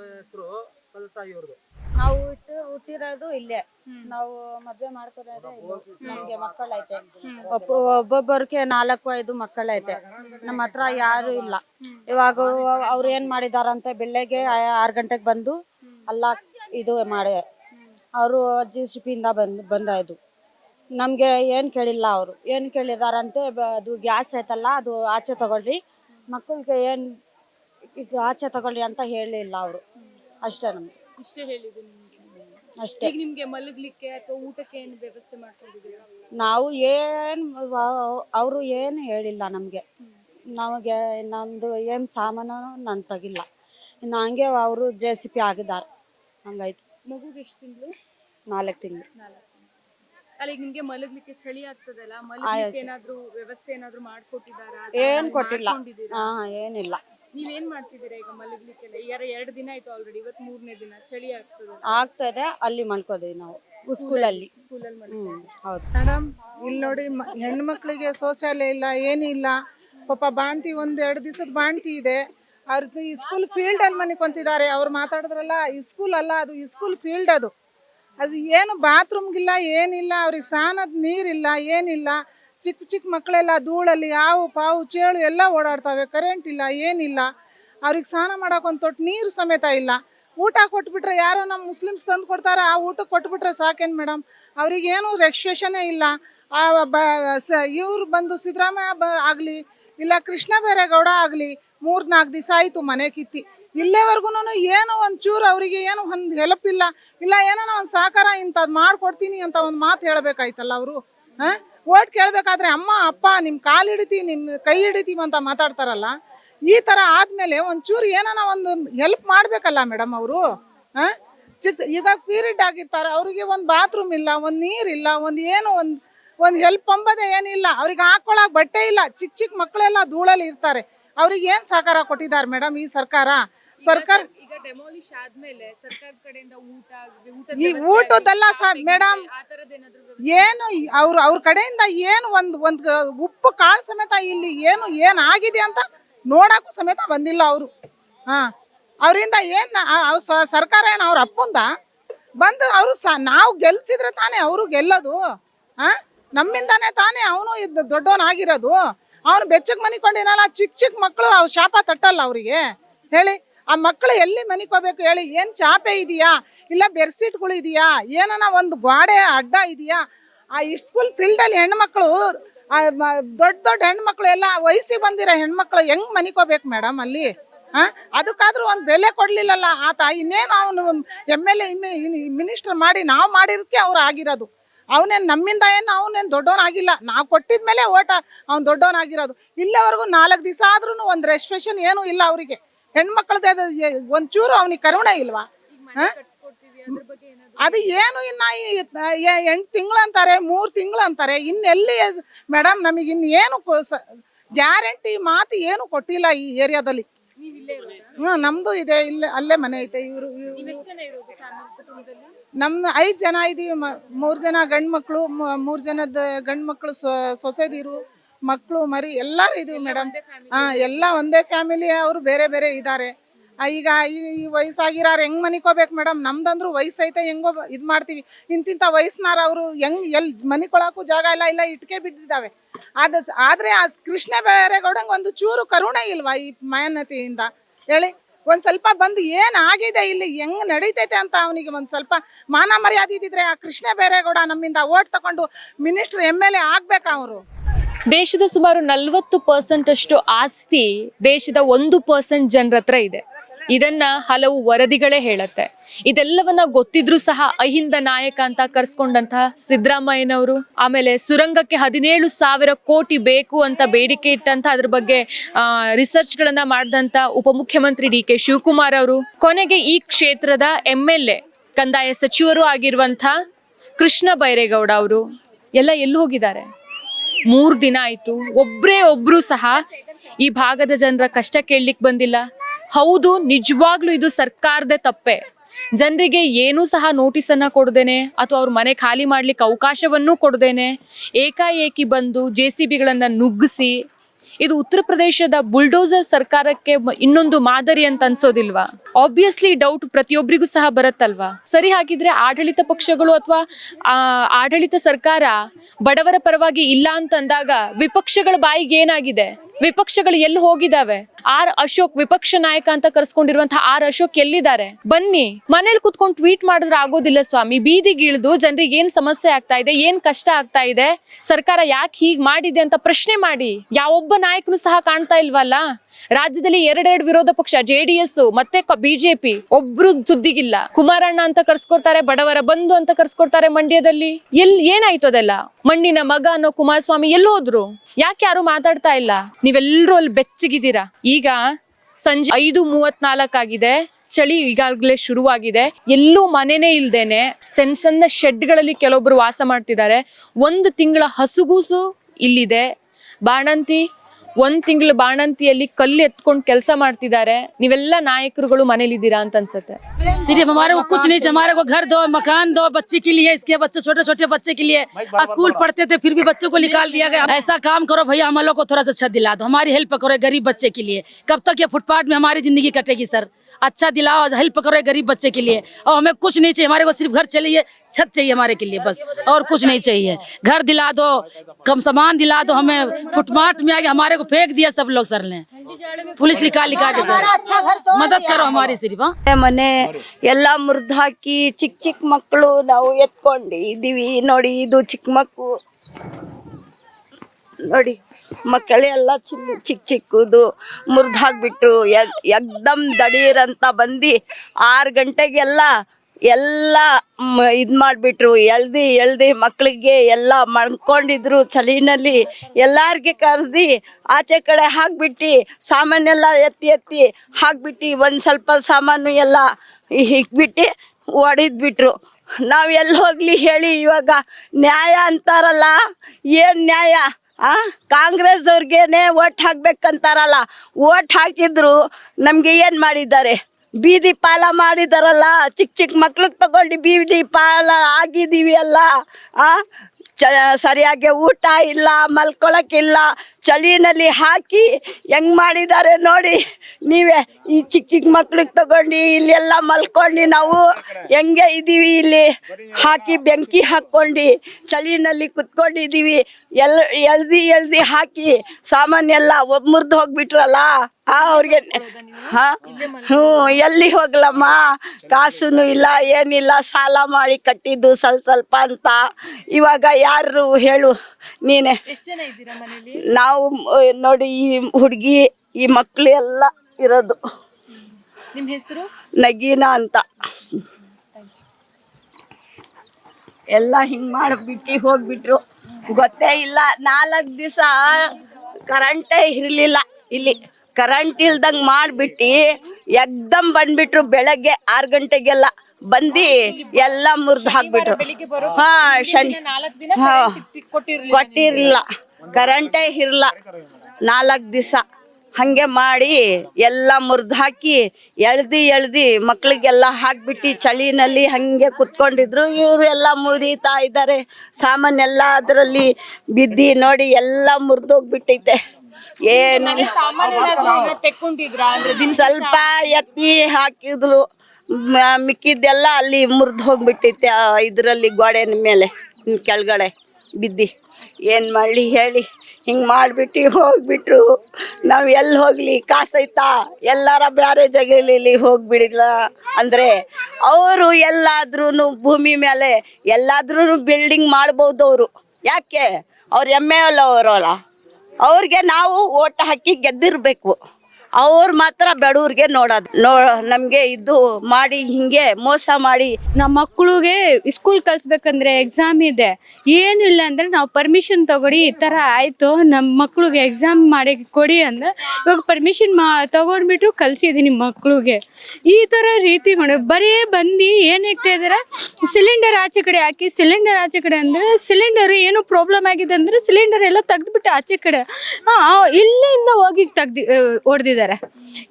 ನಾವು ಹುಟ್ಟು ಹುಟ್ಟಿರೋದು ಇಲ್ಲೇ. ನಾವು ಮದ್ವೆ ಮಾಡ್ಕೊರೋದೇ ಇಲ್ಲಿ. ನಮ್ಗೆ ಮಕ್ಕಳೈತೆ. ಒಬ್ಬ ಒಬ್ಬೊಬ್ಬರಿಗೆ ನಾಲ್ಕು ಐದು ಮಕ್ಕಳೈತೆ. ನಮ್ಮ ಹತ್ರ ಯಾರು ಇಲ್ಲ. ಇವಾಗ ಅವ್ರು ಏನ್ ಮಾಡಿದಾರಂತ ಬೆಳಗ್ಗೆ ಆರ್ ಗಂಟೆಗೆ ಬಂದು ಅಲ್ಲ ಇದು ಮಾಡಿ ಅವರು ಜಿ ಸಿ ಪಿಯಿಂದ ಬಂದು ಬಂದಾಯ್ತು ನಮಗೆ ಏನು ಕೇಳಿಲ್ಲ ಅವರು. ಏನು ಕೇಳಿದಾರಂತೆ ಬ- ಅದು ಗ್ಯಾಸ್ ಐತಲ್ಲ ಅದು ಆಚೆ ತಗೊಳ್ರಿ. ಮಕ್ಕಳಿಗೆ ಏನು ಇದು ಆಚೆ ತಗೊಳ್ಳಿ ಅಂತ ಹೇಳಿಲ್ಲ ಅವರು. ಅಷ್ಟೇ ನಮ್ಗೆ. ಇಷ್ಟೇ ಹೇಳಿದ್ದು ನಿಮ್ಗೆ. ಅಷ್ಟೇ. ಈಗ ನಿಮ್ಗೆ ಮಲಗ್ಲಿಕ್ಕೆ ಅಥವಾ ಊಟಕ್ಕೆ ಏನು ವ್ಯವಸ್ಥೆ ಮಾಡ್ಕೊಂಡಿದ್ದೀರಾ? ನಾವು ಏನು ಅವರು ಏನು ಹೇಳಿಲ್ಲ ನಮಗೆ. ನಮಗೆ ನಮ್ದು ಏನ್ ಸಾಮಾನು ನಾನು ತಗಿಲ್ಲ. ಇನ್ನು ಹಂಗೆ ಅವರು ಜೆ ಸಿ ಪಿ ಆಗಿದ್ದಾರೆ. ಹಂಗಾಯ್ತು. ಮಗುಗೆ ಎಷ್ಟು ತಿಂಗಳು? ನಾಲ್ಕು ತಿಂಗಳು. ನಾಲ್ಕು ಅಲ್ಲ ಈಗ ನಿಮ್ಗೆ ಮಲಗ್ಲಿಕ್ಕೆ ಚಳಿ ಆಗ್ತದಲ್ಲ ಮಲಗ್ಲಿಕ್ಕೆ ಏನಾದ್ರೂ ವ್ಯವಸ್ಥೆ ಏನಾದ್ರೂ ಮಾಡ್ಕೊಟ್ಟಿದಾರಾ ಏನು ಕೊಟ್ಟಿಲ್ಲ? ಹಾಂ ಏನಿಲ್ಲ. ನೀವೇನ್ ಮಾಡ್ತಿದ್ದೀರಾ ಈಗ ಮಲಗ್ಲಿಕ್ಕೆಲ್ಲ? ಯಾರ ಎರಡು ದಿನ ಆಯ್ತು ಆಲ್ರೆಡಿ ಇವತ್ತು ಮೂರನೇ ದಿನ ಚಳಿ ಆಗ್ತದೆ. ಆಗ್ತದೆ ಅಲ್ಲಿ ಮಲ್ಕೋದೀವಿ ನಾವು ಸ್ಕೂಲಲ್ಲಿ. ಸ್ಕೂಲಲ್ಲಿ ಮಲಗಿ ಹೌದು. ಮೇಡಮ್ ಇಲ್ಲಿ ನೋಡಿ ಮ- ಹೆಣ್ಮಕ್ಳಿಗೆ ಶೌಚಾಲಯ ಇಲ್ಲ ಏನಿಲ್ಲ ಪಾಪ ಬಾಣ್ತಿ ಒಂದ್ ಎರಡು ದಿವಸದ ಬಾಣ್ತಿ ಇದೆ. ಅವ್ರದ್ದು ಈ ಸ್ಕೂಲ್ ಫೀಲ್ಡ್ ಅಲ್ಲಿ ಮನಿಕೊಂತಿದ್ದಾರೆ ಅವ್ರು ಮಾತಾಡಿದ್ರಲ್ಲ ಈ ಸ್ಕೂಲ್ ಅಲ್ಲ ಅದು ಈ ಸ್ಕೂಲ್ ಫೀಲ್ಡ್ ಅದು. ಅದು ಏನು ಬಾತ್ರೂಮ್ಗಿಲ್ಲ ಏನಿಲ್ಲ ಅವ್ರಿಗೆ ಸ್ನಾನದ ನೀರಿಲ್ಲ ಏನಿಲ್ಲ. ಚಿಕ್ಕ ಚಿಕ್ಕ ಮಕ್ಕಳೆಲ್ಲ ಧೂಳಲ್ಲಿ ಹಾವು ಪಾವು ಚೇಳು ಎಲ್ಲ ಓಡಾಡ್ತವೆ. ಕರೆಂಟ್ ಇಲ್ಲ, ಏನಿಲ್ಲ. ಅವ್ರಿಗೆ ಸ್ನಾನ ಮಾಡೋಕ್ಕೊಂದು ತೊಟ್ಟು ನೀರು ಸಮೇತ ಇಲ್ಲ. ಊಟ ಕೊಟ್ಬಿಟ್ರೆ ಯಾರೋ ನಮ್ಮ ಮುಸ್ಲಿಮ್ಸ್ ತಂದು ಕೊಡ್ತಾರೆ ಆ ಊಟ ಕೊಟ್ಬಿಟ್ರೆ ಸಾಕೇನು ಮೇಡಮ್. ಅವ್ರಿಗೇನು ರೆಕ್ಸ್ಟ್ರೇಷನೇ ಇಲ್ಲ. ಆ ಬ, ಸ, ಇವ್ರು ಬಂದು ಸಿದ್ದರಾಮಯ್ಯ ಬ, ಆಗಲಿ, ಇಲ್ಲ ಕೃಷ್ಣ ಬೈರೇಗೌಡ ಆಗಲಿ ಮೂರು ನಾಲ್ಕು ದಿವಸ ಆಯಿತು ಮನೆ ಕಿತ್ತಿ. ಇಲ್ಲೇವರೆಗೂ ಏನೋ ಒಂಚೂರು ಅವರಿಗೆ ಏನು ಒಂದು ಹೆಲ್ಪ್ ಇಲ್ಲ. ಇಲ್ಲ ಏನೋ ಒಂದು ಸಹಕಾರ ಇಂಥದ್ದು ಮಾಡಿಕೊಡ್ತೀನಿ ಅಂತ ಒಂದು ಮಾತು ಹೇಳಬೇಕಾಯ್ತಲ್ಲ ಅವರು, ಹಾಂ? ಓಟ್ ಕೇಳಬೇಕಾದ್ರೆ, ಅಮ್ಮ, ಅಪ್ಪ ನಿಮ್ಮ ಕಾಲು ಹಿಡಿತೀವಿ ನಿಮ್ಮ ಕೈ ಹಿಡಿತೀವಿ ಅಂತ ಮಾತಾಡ್ತಾರಲ್ಲ, ಈ ಥರ ಆದಮೇಲೆ ಒಂಚೂರು ಏನಾನ ಒಂದು ಹೆಲ್ಪ್ ಮಾಡಬೇಕಲ್ಲ ಮೇಡಮ್ ಅವರು, ಹಾಂ? ಚಿಕ್ಕ ಈಗ ಫೀರಿಡ್ ಆಗಿರ್ತಾರೆ, ಅವರಿಗೆ ಒಂದು ಬಾತ್ರೂಮ್ ಇಲ್ಲ, ಒಂದು ನೀರಿಲ್ಲ ಒಂದು ಏನು, ಒಂದು ಒಂದು ಹೆಲ್ಪ್ ಅಂಬದೇ ಏನಿಲ್ಲ, ಅವ್ರಿಗೆ ಹಾಕೊಳಕ್ ಬಟ್ಟೆ ಇಲ್ಲ ಚಿಕ್ಕ ಚಿಕ್ಕ ಮಕ್ಕಳೆಲ್ಲ ಧೂಳಲ್ಲಿ ಇರ್ತಾರೆ, ಅವ್ರಿಗೆ ಏನು ಸಹಕಾರ ಕೊಟ್ಟಿದ್ದಾರೆ ಮೇಡಮ್ ಈ ಸರ್ಕಾರ? ಸರ್ಕಾರ ಡೆಮಾಲಿಶ್ ಆದ್ಮೇಲೆ ಸರ್ಕಾರದ ಕಡೆಯಿಂದ ಊಟ ಈ ಊಟದಲ್ಲ ಸರ್ ಮೇಡಮ್ ಏನು ಅವ್ರ ಅವ್ರ ಕಡೆಯಿಂದ ಏನು ಒಂದು ಒಂದು ಉಪ್ಪು ಕಾಳು ಸಮೇತ ಇಲ್ಲಿ ಏನು ಏನ್ ಆಗಿದೆ ಅಂತ ನೋಡಕ್ಕೂ ಸಮೇತ ಬಂದಿಲ್ಲ ಅವರು. ಹಾ. ಅವರಿಂದ ಏನ್ ಸರ್ಕಾರ ಏನು ಅವ್ರ ಅಪ್ಪಂದ ಬಂದು ಅವರು ಸ ನಾವು ಗೆಲ್ಸಿದ್ರೆ ತಾನೇ ಅವರು ಗೆಲ್ಲೋದು. ಹಾ? ನಮ್ಮಿಂದಾನೇ ತಾನೇ ಅವನು ಇದ್ ದೊಡ್ಡವನಾಗಿರೋದು. ಅವನು ಬೆಚ್ಚಗೆ ಮನಿಕೊಂಡಿನಲ್ಲ ಚಿಕ್ಕ ಚಿಕ್ಕ ಮಕ್ಕಳು ಅವ್ರು ಶಾಪ ತಟ್ಟಲ್ಲ ಅವರಿಗೆ. ಹೇಳಿ. ಆ ಮಕ್ಕಳು ಎಲ್ಲಿ ಮನಿಕೋಬೇಕು ಹೇಳಿ? ಏನು ಚಾಪೆ ಇದೆಯಾ? ಇಲ್ಲ ಬೆಡ್ಶೀಟ್ಗಳು ಇದೆಯಾ? ಏನನ ಒಂದು ಗೋಡೆ ಅಡ್ಡ ಇದೆಯಾ? ಆ ಸ್ಕೂಲ್ ಫೀಲ್ಡ್ ಅಲ್ಲಿ ಹೆಣ್ಮಕ್ಳು, ಆ ದೊಡ್ಡ ದೊಡ್ಡ ಹೆಣ್ಮಕ್ಳು ಎಲ್ಲ ವಯಸ್ಸಿಗೆ ಬಂದಿರೋ ಹೆಣ್ಮಕ್ಳು ಹೆಂಗ್ ಮನಿಕೋಬೇಕು ಮೇಡಮ್ ಅಲ್ಲಿ? ಹಾ ಅದಕ್ಕಾದ್ರೂ ಒಂದು ಬೆಲೆ ಕೊಡ್ಲಿಲ್ಲಲ್ಲ ತಾಯಿ. ಇನ್ನೇನು ಅವನು ಎಂ ಎಲ್ ಎ ಮಿನಿಸ್ಟರ್ ಮಾಡಿ ನಾವು ಮಾಡಿರೋದಕ್ಕೆ ಅವ್ರು ಆಗಿರೋದು. ಅವನೇನು ನಮ್ಮಿಂದ ಏನು, ಅವನೇನು ದೊಡ್ಡವನಾಗಿಲ್ಲ. ನಾವು ಕೊಟ್ಟಿದ್ಮೇಲೆ ಓಟ, ಅವ್ನು ದೊಡ್ಡವನಾಗಿರೋದು. ಇಲ್ಲಿವರೆಗೂ ನಾಲ್ಕು ದಿವಸ ಆದ್ರೂ ಒಂದು ರೆಸ್ಟ್ರಿಕ್ಷನ್ ಏನೂ ಇಲ್ಲ ಅವರಿಗೆ. ಹೆಣ್ಮಕ್ಳದ್ದು ಒಂಚೂರು ಅವನಿಗೆ ಕರುಣೆ ಇಲ್ವಾ? ಅದು ಏನು ಇನ್ನ ಎಂಟು ತಿಂಗಳು ಅಂತಾರೆ ಮೂರು ತಿಂಗಳು ಅಂತಾರೆ ಇನ್ನೆಲ್ಲಿ ಮೇಡಮ್ ನಮಗೆ ಇನ್ನು ಏನು ಗ್ಯಾರಂಟಿ ಮಾತು ಏನು ಕೊಟ್ಟಿಲ್ಲ ಈ ಏರಿಯಾದಲ್ಲಿ. ಹ್ಞೂ ನಮ್ದು ಇದೆ ಇಲ್ಲೇ ಅಲ್ಲೇ ಮನೆ ಐತೆ ಇವರು ನಮ್ಮ ಐದು ಜನ ಇದೀವಿ ಮೂರ್ ಜನ ಗಂಡು ಮಕ್ಕಳು ಮೂರ್ ಜನದ ಗಂಡು ಮಕ್ಕಳು ಸೊಸೆದಿರು. ಮಕ್ಕಳು ಮರಿ ಎಲ್ಲರೂ ಇದೀವಿ ಮೇಡಮ್ ಹಾ ಎಲ್ಲ ಒಂದೇ ಫ್ಯಾಮಿಲಿ ಅವರು ಬೇರೆ ಬೇರೆ ಇದ್ದಾರೆ ಈಗ ಈ ವಯಸ್ಸಾಗಿರಾರು ಹೆಂಗ್ ಮನಿಕೋಬೇಕು ಮೇಡಮ್ ನಮ್ದಂದ್ರು ವಯಸ್ಸೈತೆ ಹೆಂಗೋ ಇದು ಮಾಡ್ತೀವಿ. ಇಂತಿಂತ ವಯಸ್ಸಿನಾರ ಅವರು ಹೆಂಗ್ ಎಲ್ ಮನಿಕೊಳಕ್ಕೂ ಜಾಗ ಇಲ್ಲ ಇಲ್ಲ ಇಟ್ಕೆ ಬಿಟ್ಟಿದ್ದಾವೆ. ಅದ ಆದ್ರೆ ಆ ಕೃಷ್ಣ ಬೇರೆಗೌಡಂಗ್ ಒಂದು ಚೂರು ಕರುಣೆ ಇಲ್ವಾ ಈ ಮಾಯನತೆಯಿಂದ? ಹೇಳಿ ಒಂದ್ ಸ್ವಲ್ಪ ಬಂದು ಏನ್ ಆಗಿದೆ ಇಲ್ಲಿ ಹೆಂಗ್ ನಡೀತೈತೆ ಅಂತ ಅವನಿಗೆ ಒಂದ್ ಸ್ವಲ್ಪ ಮಾನ ಮರ್ಯಾದೆ ಇದ್ದಿದ್ರೆ ಆ ಕೃಷ್ಣ ಬೇರೆಗೌಡ ನಮ್ಮಿಂದ ಓಟ್ ತಗೊಂಡು ಮಿನಿಸ್ಟರ್ ಎಂ ಎಲ್ ಎ ಆಗ್ಬೇಕಾ ಅವರು? ದೇಶದ ಸುಮಾರು ನಲವತ್ತು ಪರ್ಸೆಂಟ್ ಅಷ್ಟು ಆಸ್ತಿ ದೇಶದ ಒಂದು ಪರ್ಸೆಂಟ್ ಜನರ ಹತ್ರ ಇದೆ. ಇದನ್ನ ಹಲವು ವರದಿಗಳೇ ಹೇಳತ್ತೆ. ಇದೆಲ್ಲವನ್ನ ಗೊತ್ತಿದ್ರೂ ಸಹ ಅಹಿಂದ ನಾಯಕ ಅಂತ ಕರ್ಸ್ಕೊಂಡಂತಹ ಸಿದ್ದರಾಮಯ್ಯನವರು, ಆಮೇಲೆ ಸುರಂಗಕ್ಕೆ ಹದಿನೇಳು ಸಾವಿರ ಕೋಟಿ ಬೇಕು ಅಂತ ಬೇಡಿಕೆ ಇಟ್ಟಂತ ಅದ್ರ ಬಗ್ಗೆ ರಿಸರ್ಚ್ ಗಳನ್ನ ಮಾಡಿದಂತ ಉಪಮುಖ್ಯಮಂತ್ರಿ ಡಿ ಕೆ ಶಿವಕುಮಾರ್ ಅವರು, ಕೊನೆಗೆ ಈ ಕ್ಷೇತ್ರದ ಎಂ ಎಲ್ ಎ, ಕಂದಾಯ ಸಚಿವರು ಆಗಿರುವಂತ ಕೃಷ್ಣ ಬೈರೇಗೌಡ ಅವರು, ಎಲ್ಲ ಎಲ್ಲಿ ಹೋಗಿದ್ದಾರೆ? ಮೂರು ದಿನ ಆಯ್ತು. ಒಬ್ರೇ ಒಬ್ರು ಸಹ ಈ ಭಾಗದ ಜನರ ಕಷ್ಟ ಕೇಳಲಿಕ್ಕೆ ಬಂದಿಲ್ಲ. ಹೌದು, ನಿಜವಾಗ್ಲೂ ಇದು ಸರ್ಕಾರದ ತಪ್ಪೆ. ಜನರಿಗೆ ಏನೂ ಸಹ ನೋಟಿಸನ್ನು ಕೊಡ್ದೇನೆ, ಅಥವಾ ಅವ್ರ ಮನೆ ಖಾಲಿ ಮಾಡ್ಲಿಕ್ಕೆ ಅವಕಾಶವನ್ನೂ ಕೊಡ್ದೇನೆ. ಏಕಾಏಕಿ ಬಂದು ಜೆ ಸಿ ಬಿಗಳನ್ನು ನುಗ್ಗಿಸಿ ಇದು ಉತ್ತರ ಪ್ರದೇಶದ ಬುಲ್ಡೋಸರ್ ಸರ್ಕಾರಕ್ಕೆ ಇನ್ನೊಂದು ಮಾದರಿ ಅಂತ ಅನ್ಸೋದಿಲ್ವಾ? ಆಬ್ವಿಯಸ್ಲಿ ಡೌಟ್ ಪ್ರತಿಯೊಬ್ಬರಿಗೂ ಸಹ ಬರುತ್ತಲ್ವಾ? ಸರಿ ಹಾಗಿದ್ರೆ ಆಡಳಿತ ಪಕ್ಷಗಳು ಅಥವಾ ಆಡಳಿತ ಸರ್ಕಾರ ಬಡವರ ಪರವಾಗಿ ಇಲ್ಲ ಅಂತಂದಾಗ ವಿಪಕ್ಷಗಳ ಬಾಯಿಗೆ ಏನಾಗಿದೆ? ವಿಪಕ್ಷಗಳು ಎಲ್ಲಿ ಹೋಗಿದಾವೆ? ಆರ್ ಅಶೋಕ್ ವಿಪಕ್ಷ ನಾಯಕ ಅಂತ ಕರ್ಸ್ಕೊಂಡಿರುವಂತಹ ಆರ್ ಅಶೋಕ್ ಎಲ್ಲಿದ್ದಾರೆ? ಬನ್ನಿ, ಮನೇಲಿ ಕುತ್ಕೊಂಡು ಟ್ವೀಟ್ ಮಾಡಿದ್ರೆ ಆಗೋದಿಲ್ಲ ಸ್ವಾಮಿ. ಬೀದಿಗೆ ಇಳಿದು ಜನರಿಗೆ ಏನ್ ಸಮಸ್ಯೆ ಆಗ್ತಾ ಇದೆ, ಏನ್ ಕಷ್ಟ ಆಗ್ತಾ ಇದೆ, ಸರ್ಕಾರ ಯಾಕೆ ಹೀಗ್ ಮಾಡಿದೆ ಅಂತ ಪ್ರಶ್ನೆ ಮಾಡಿ. ಯಾವೊಬ್ಬ ನಾಯಕನು ಸಹ ಕಾಣ್ತಾ ಇಲ್ವಲ್ಲ? ರಾಜ್ಯದಲ್ಲಿ ಎರಡೆರಡು ವಿರೋಧ ಪಕ್ಷ ಜೆಡಿಎಸ್ ಮತ್ತೆ ಬಿಜೆಪಿ ಒಬ್ರು ಸುದ್ದಿಗಿಲ್ಲ. ಕುಮಾರಣ್ಣ ಅಂತ ಕರ್ಸ್ಕೊಡ್ತಾರೆ, ಬಡವರ ಬಂಧು ಅಂತ ಕರ್ಸ್ಕೊಡ್ತಾರೆ ಮಂಡ್ಯದಲ್ಲಿ. ಎಲ್, ಏನಾಯ್ತು ಅದೆಲ್ಲ? ಮಣ್ಣಿನ ಮಗ ಅನ್ನೋ ಕುಮಾರಸ್ವಾಮಿ ಎಲ್ಲೋದ್ರು ಯಾಕೆ ಯಾರು ಮಾತಾಡ್ತಾ ಇಲ್ಲ? ನೀವೆಲ್ಲರೂ ಅಲ್ಲಿ ಬೆಚ್ಚಗಿದ್ದೀರಾ? ಈಗ ಸಂಜೆ ಐದು ಮೂವತ್ನಾಲ್ಕಾಗಿದೆ ಚಳಿ ಈಗಾಗಲೇ ಶುರುವಾಗಿದೆ. ಎಲ್ಲೂ ಮನೆನೇ ಇಲ್ದೇನೆ ಸಣ್ಣ ಸಣ್ಣ ಶೆಡ್ಗಳಲ್ಲಿ ಕೆಲವೊಬ್ರು ವಾಸ ಮಾಡ್ತಿದ್ದಾರೆ. ಒಂದು ತಿಂಗಳ ಹಸುಗೂಸು ಇಲ್ಲಿದೆ. ಬಾಣಂತಿ ಒಂದ್ ತಿಂಗಳ ಬಾಣಂತಿಯಲ್ಲಿ ಕಲ್ಲು ಎತ್ಕೊಂಡು ಕೆಲಸ ಮಾಡ್ತಿದ್ದಾರೆ ನೀವೆಲ್ಲ ನಾಯಕರುಗಳು ಮನೇಲಿದ್ದೀರಾ ಅಂತ ಅನ್ಸುತ್ತೆ सिर्फ हमारे को कुछ नहीं चाहिए हमारे को घर दो मकान दो बच्चे के लिए इसके बच्चे छोटे छोटे बच्चे के लिए स्कूल पढ़ते थे फिर भी बच्चों को निकाल दिया गया ऐसा काम करो भैया हम लोग को थोड़ा सा अच्छा दिला दो हमारी हेल्प करो गरीब बच्चे के लिए कब तक ये फुटपाथ में हमारी जिंदगी कटेगी सर अच्छा दिलाओ हेल्प करो ये गरीब बच्चे के लिए और हमें कुछ नहीं चाहिए हमारे को सिर्फ घर चाहिए छत चाहिए हमारे के लिए बस और कुछ नहीं चाहिए घर दिला दो कम सामान दिला दो हमें फुटपाथ में आके हमारे को फेंक दिया सब लोग सर ने पुलिस लिखा लिखा के सर मदद करो हमारी सिर्फ हाँ ಮನೆ ಎಲ್ಲ ಮುರಿದು ಹಾಕಿ ಚಿಕ್ಕ ಚಿಕ್ಕ ಮಕ್ಕಳು ನಾವು ಎತ್ಕೊಂಡಿದೀವಿ ನೋಡಿ ಇದು ಚಿಕ್ಕ ಮಕ್ಕಳು ನೋಡಿ ಮಕ್ಕಳೆಲ್ಲ ಚಿಕ್ಕ ಚಿಕ್ಕ ಚಿಕ್ಕದು, ಮುರಿದಾಗ್ಬಿಟ್ರು, ಎಗ್ ಎಕ್ದಮ್ ದಡೀರ್ ಅಂತ ಬಂದು ಆರು ಗಂಟೆಗೆಲ್ಲ ಎಲ್ಲ ಇದು ಮಾಡಿಬಿಟ್ರು. ಎಳ್ದು ಎಳ್ದು ಮಕ್ಕಳಿಗೆ ಎಲ್ಲ ಮಣ್ಕೊಂಡಿದ್ರು ಚಳಿನಲ್ಲಿ. ಎಲ್ಲಾರ್ಗೆ ಕರೆದು ಆಚೆ ಕಡೆ ಹಾಕ್ಬಿಟ್ಟು, ಸಾಮಾನೆಲ್ಲ ಎತ್ತಿ ಎತ್ತಿ ಹಾಕ್ಬಿಟ್ಟು, ಒಂದು ಸ್ವಲ್ಪ ಸಾಮಾನು ಎಲ್ಲ ಇಕ್ಬಿಟ್ಟು ಹೊಡೆದ್ಬಿಟ್ರು ನಾವು ಎಲ್ಲಿ ಹೋಗಲಿ ಹೇಳಿ ಇವಾಗ ನ್ಯಾಯ ಅಂತಾರಲ್ಲ, ಏನು ನ್ಯಾಯ? ಆ? ಕಾಂಗ್ರೆಸ್ ಅವ್ರಿಗೇನೆ ಓಟ್ ಹಾಕ್ಬೇಕಂತಾರಲ್ಲ, ಓಟ್ ಹಾಕಿದ್ರು ನಮ್ಗೆ ಏನ್ ಮಾಡಿದ್ದಾರೆ? ಬೀದಿ ಪಾಲ ಮಾಡಿದಾರಲ್ಲ ಚಿಕ್ಕ ಚಿಕ್ಕ ಮಕ್ಳಿಗೆ ತಗೊಂಡು ಬೀದಿ ಪಾಲ ಆಗಿದ್ದೀವಿ ಅಲ್ಲ, ಆ? ಚ, ಸರಿಯಾಗಿ ಊಟ ಇಲ್ಲ ಮಲ್ಕೊಳಕ್ಕಿಲ್ಲ ಚಳಿನಲ್ಲಿ ಹಾಕಿ ಹೆಂಗೆ ಮಾಡಿದ್ದಾರೆ ನೋಡಿ. ನೀವೇ ಈ ಚಿಕ್ಕ ಚಿಕ್ಕ ಮಕ್ಳಿಗೆ ತಗೊಂಡು, ಇಲ್ಲೆಲ್ಲ ಮಲ್ಕೊಂಡು ನಾವು. ಹೆಂಗೆ ಇದ್ದೀವಿ ಇಲ್ಲಿ? ಹಾಕಿ ಬೆಂಕಿ ಹಾಕ್ಕೊಂಡು, ಚಳಿನಲ್ಲಿ ಕುತ್ಕೊಂಡಿದ್ದೀವಿ ಎಲ್, ಎಳ್ದಿ ಎಳ್ದಿ ಹಾಕಿ ಸಾಮಾನೆಲ್ಲ ಮುರಿದು ಹೋಗ್ಬಿಟ್ರಲ್ಲ. ಆ ಅವ್ರಿಗೆ ಹಾ? ಹ್ಞೂ ಎಲ್ಲಿ ಹೋಗ್ಲಮ್ಮ? ಕಾಸುನು ಇಲ್ಲ ಏನಿಲ್ಲ ಸಾಲ ಮಾಡಿ ಕಟ್ಟಿದ್ದು ಸ್ವಲ್ಪ ಸ್ವಲ್ಪ ಅಂತ. ಇವಾಗ ಯಾರು ಹೇಳು ನೀನೆ. ನಾವು ನೋಡಿ ಈ ಹುಡುಗಿ ಈ ಮಕ್ಳು ಎಲ್ಲ ಇರೋದು. ನಿಮ್ಮ ಹೆಸರು? ನಗೀನಾ ಅಂತ. ಎಲ್ಲ ಹಿಂಗ್ ಮಾಡ್ಬಿಟ್ಟು ಹೋಗ್ಬಿಟ್ರು. ಗೊತ್ತೇ ಇಲ್ಲ ನಾಲ್ಕು ದಿವಸ ಕರೆಂಟೇ ಇರಲಿಲ್ಲ ಇಲ್ಲಿ. ಕರೆಂಟ್ ಇಲ್ದಂಗ್ ಮಾಡ್ಬಿಟ್ಟು ಎಕ್ದಮ್ ಬಂದ್ಬಿಟ್ರು ಬೆಳಗ್ಗೆ ಆರು ಗಂಟೆಗೆಲ್ಲ. ಬಂದಿ ಎಲ್ಲ ಮುರಿದು ಹಾಕ್ಬಿಟ್ರು. ಹಾ, ಶನಿ ಹಾ, ಕೊಟ್ಟಿರ್ಲಿಲ್ಲ. ಕರೆಂಟೇ ಇರಲ್ಲ ನಾಲ್ಕು ದಿವಸ. ಹಂಗೆ ಮಾಡಿ ಎಲ್ಲ ಮುರಿದು ಹಾಕಿ ಎಳ್ದಿ ಎಳ್ದಿ ಮಕ್ಳಿಗೆಲ್ಲ ಹಾಕ್ಬಿಟ್ಟು ಚಳಿನಲ್ಲಿ ಹಂಗೆ ಕುತ್ಕೊಂಡಿದ್ರು. ಇವರು ಎಲ್ಲ ಮುರಿತಾ ಇದ್ದಾರೆ. ಸಾಮಾನೆಲ್ಲ ಅದರಲ್ಲಿ ಬಿದ್ದಿ ನೋಡಿ ಎಲ್ಲ ಮುರಿದೋಗ್ಬಿಟ್ಟೈತೆ. ಏನು? ತೆಕ್ಕೊಂಡಿದ್ರಾ? ಅಂದ್ರೆ ದಿನ ಸ್ವಲ್ಪ ಎತ್ತಿ ಹಾಕಿದ್ರು ಮಿಕ್ಕಿದ್ದೆಲ್ಲ ಅಲ್ಲಿ ಮುರಿದು ಹೋಗ್ಬಿಟ್ಟಿತ್ತೆ ಇದರಲ್ಲಿ ಗೋಡೆ ಮೇಲೆ ಕೆಳಗಡೆ ಬಿದ್ದಿ. ಏನು ಮಾಡಲಿ ಹೇಳಿ ಹಿಂಗೆ ಮಾಡ್ಬಿಟ್ಟು ಹೋಗ್ಬಿಟ್ರು. ನಾವು ಎಲ್ಲಿ ಹೋಗ್ಲಿ ಕಾಸೈತಾ ಎಲ್ಲಾರ ಬೇರೆ ಜಗಲಿ ಹೋಗ್ಬಿಡಿಲ್ಲ ಅಂದರೆ ಅವರು ಎಲ್ಲಾದ್ರೂ ಭೂಮಿ ಮೇಲೆ ಎಲ್ಲಾದ್ರೂ ಬಿಲ್ಡಿಂಗ್ ಮಾಡ್ಬೋದು ಅವರು ಯಾಕೆ? ಅವ್ರು ಎಮ್ಮೆ ಅಲ್ಲ ಅವರಲ್ಲ ಅವ್ರಿಗೆ ನಾವು ಓಟ್ ಹಾಕಿ ಗೆದ್ದಿರ್ಬೇಕು. ಅವ್ರು ಮಾತ್ರ ಬಡವ್ರಿಗೆ ನೋಡೋದು. ನೋ, ನಮಗೆ ಇದು ಮಾಡಿ, ಹಿಂಗೆ ಮೋಸ ಮಾಡಿ. ನಮ್ಮ ಮಕ್ಕಳಿಗೆ ಸ್ಕೂಲ್ ಕಲ್ಸ್ಬೇಕಂದ್ರೆ ಎಕ್ಸಾಮ್ ಇದೆ. ಏನು ಇಲ್ಲ ಅಂದ್ರೆ ನಾವು ಪರ್ಮಿಷನ್ ತಗೊಡಿ, ಈ ಥರ ಆಯಿತು ನಮ್ಮ ಮಕ್ಳಿಗೆ ಎಕ್ಸಾಮ್ ಮಾಡಿ ಕೊಡಿ ಅಂದ್ರೆ ಇವಾಗ ಪರ್ಮಿಷನ್ ಮಾ, ತಗೊಂಡ್ಬಿಟ್ಟು ಕಲ್ಸಿದ್ದೀನಿ ಮಕ್ಳಿಗೆ. ಈ ಥರ ರೀತಿ ಮಾಡ. ಬರೀ ಬಂದು ಏನು ಇದ್ದಾರೆ? ಸಿಲಿಂಡರ್ ಆಚೆ ಕಡೆ ಹಾಕಿ ಸಿಲಿಂಡರ್ ಆಚೆ ಕಡೆ ಅಂದರೆ ಸಿಲಿಂಡರ್ ಏನು ಪ್ರಾಬ್ಲಮ್ ಆಗಿದೆ ಅಂದರೆ ಸಿಲಿಂಡರ್ ಎಲ್ಲ ತೆಗೆದ್ಬಿಟ್ಟು ಆಚೆ ಕಡೆ. ಇಲ್ಲಿಂದ ಹೋಗಿ ತೆಗ್ದು ಹೊಡೆದಿದ್ದಾರೆ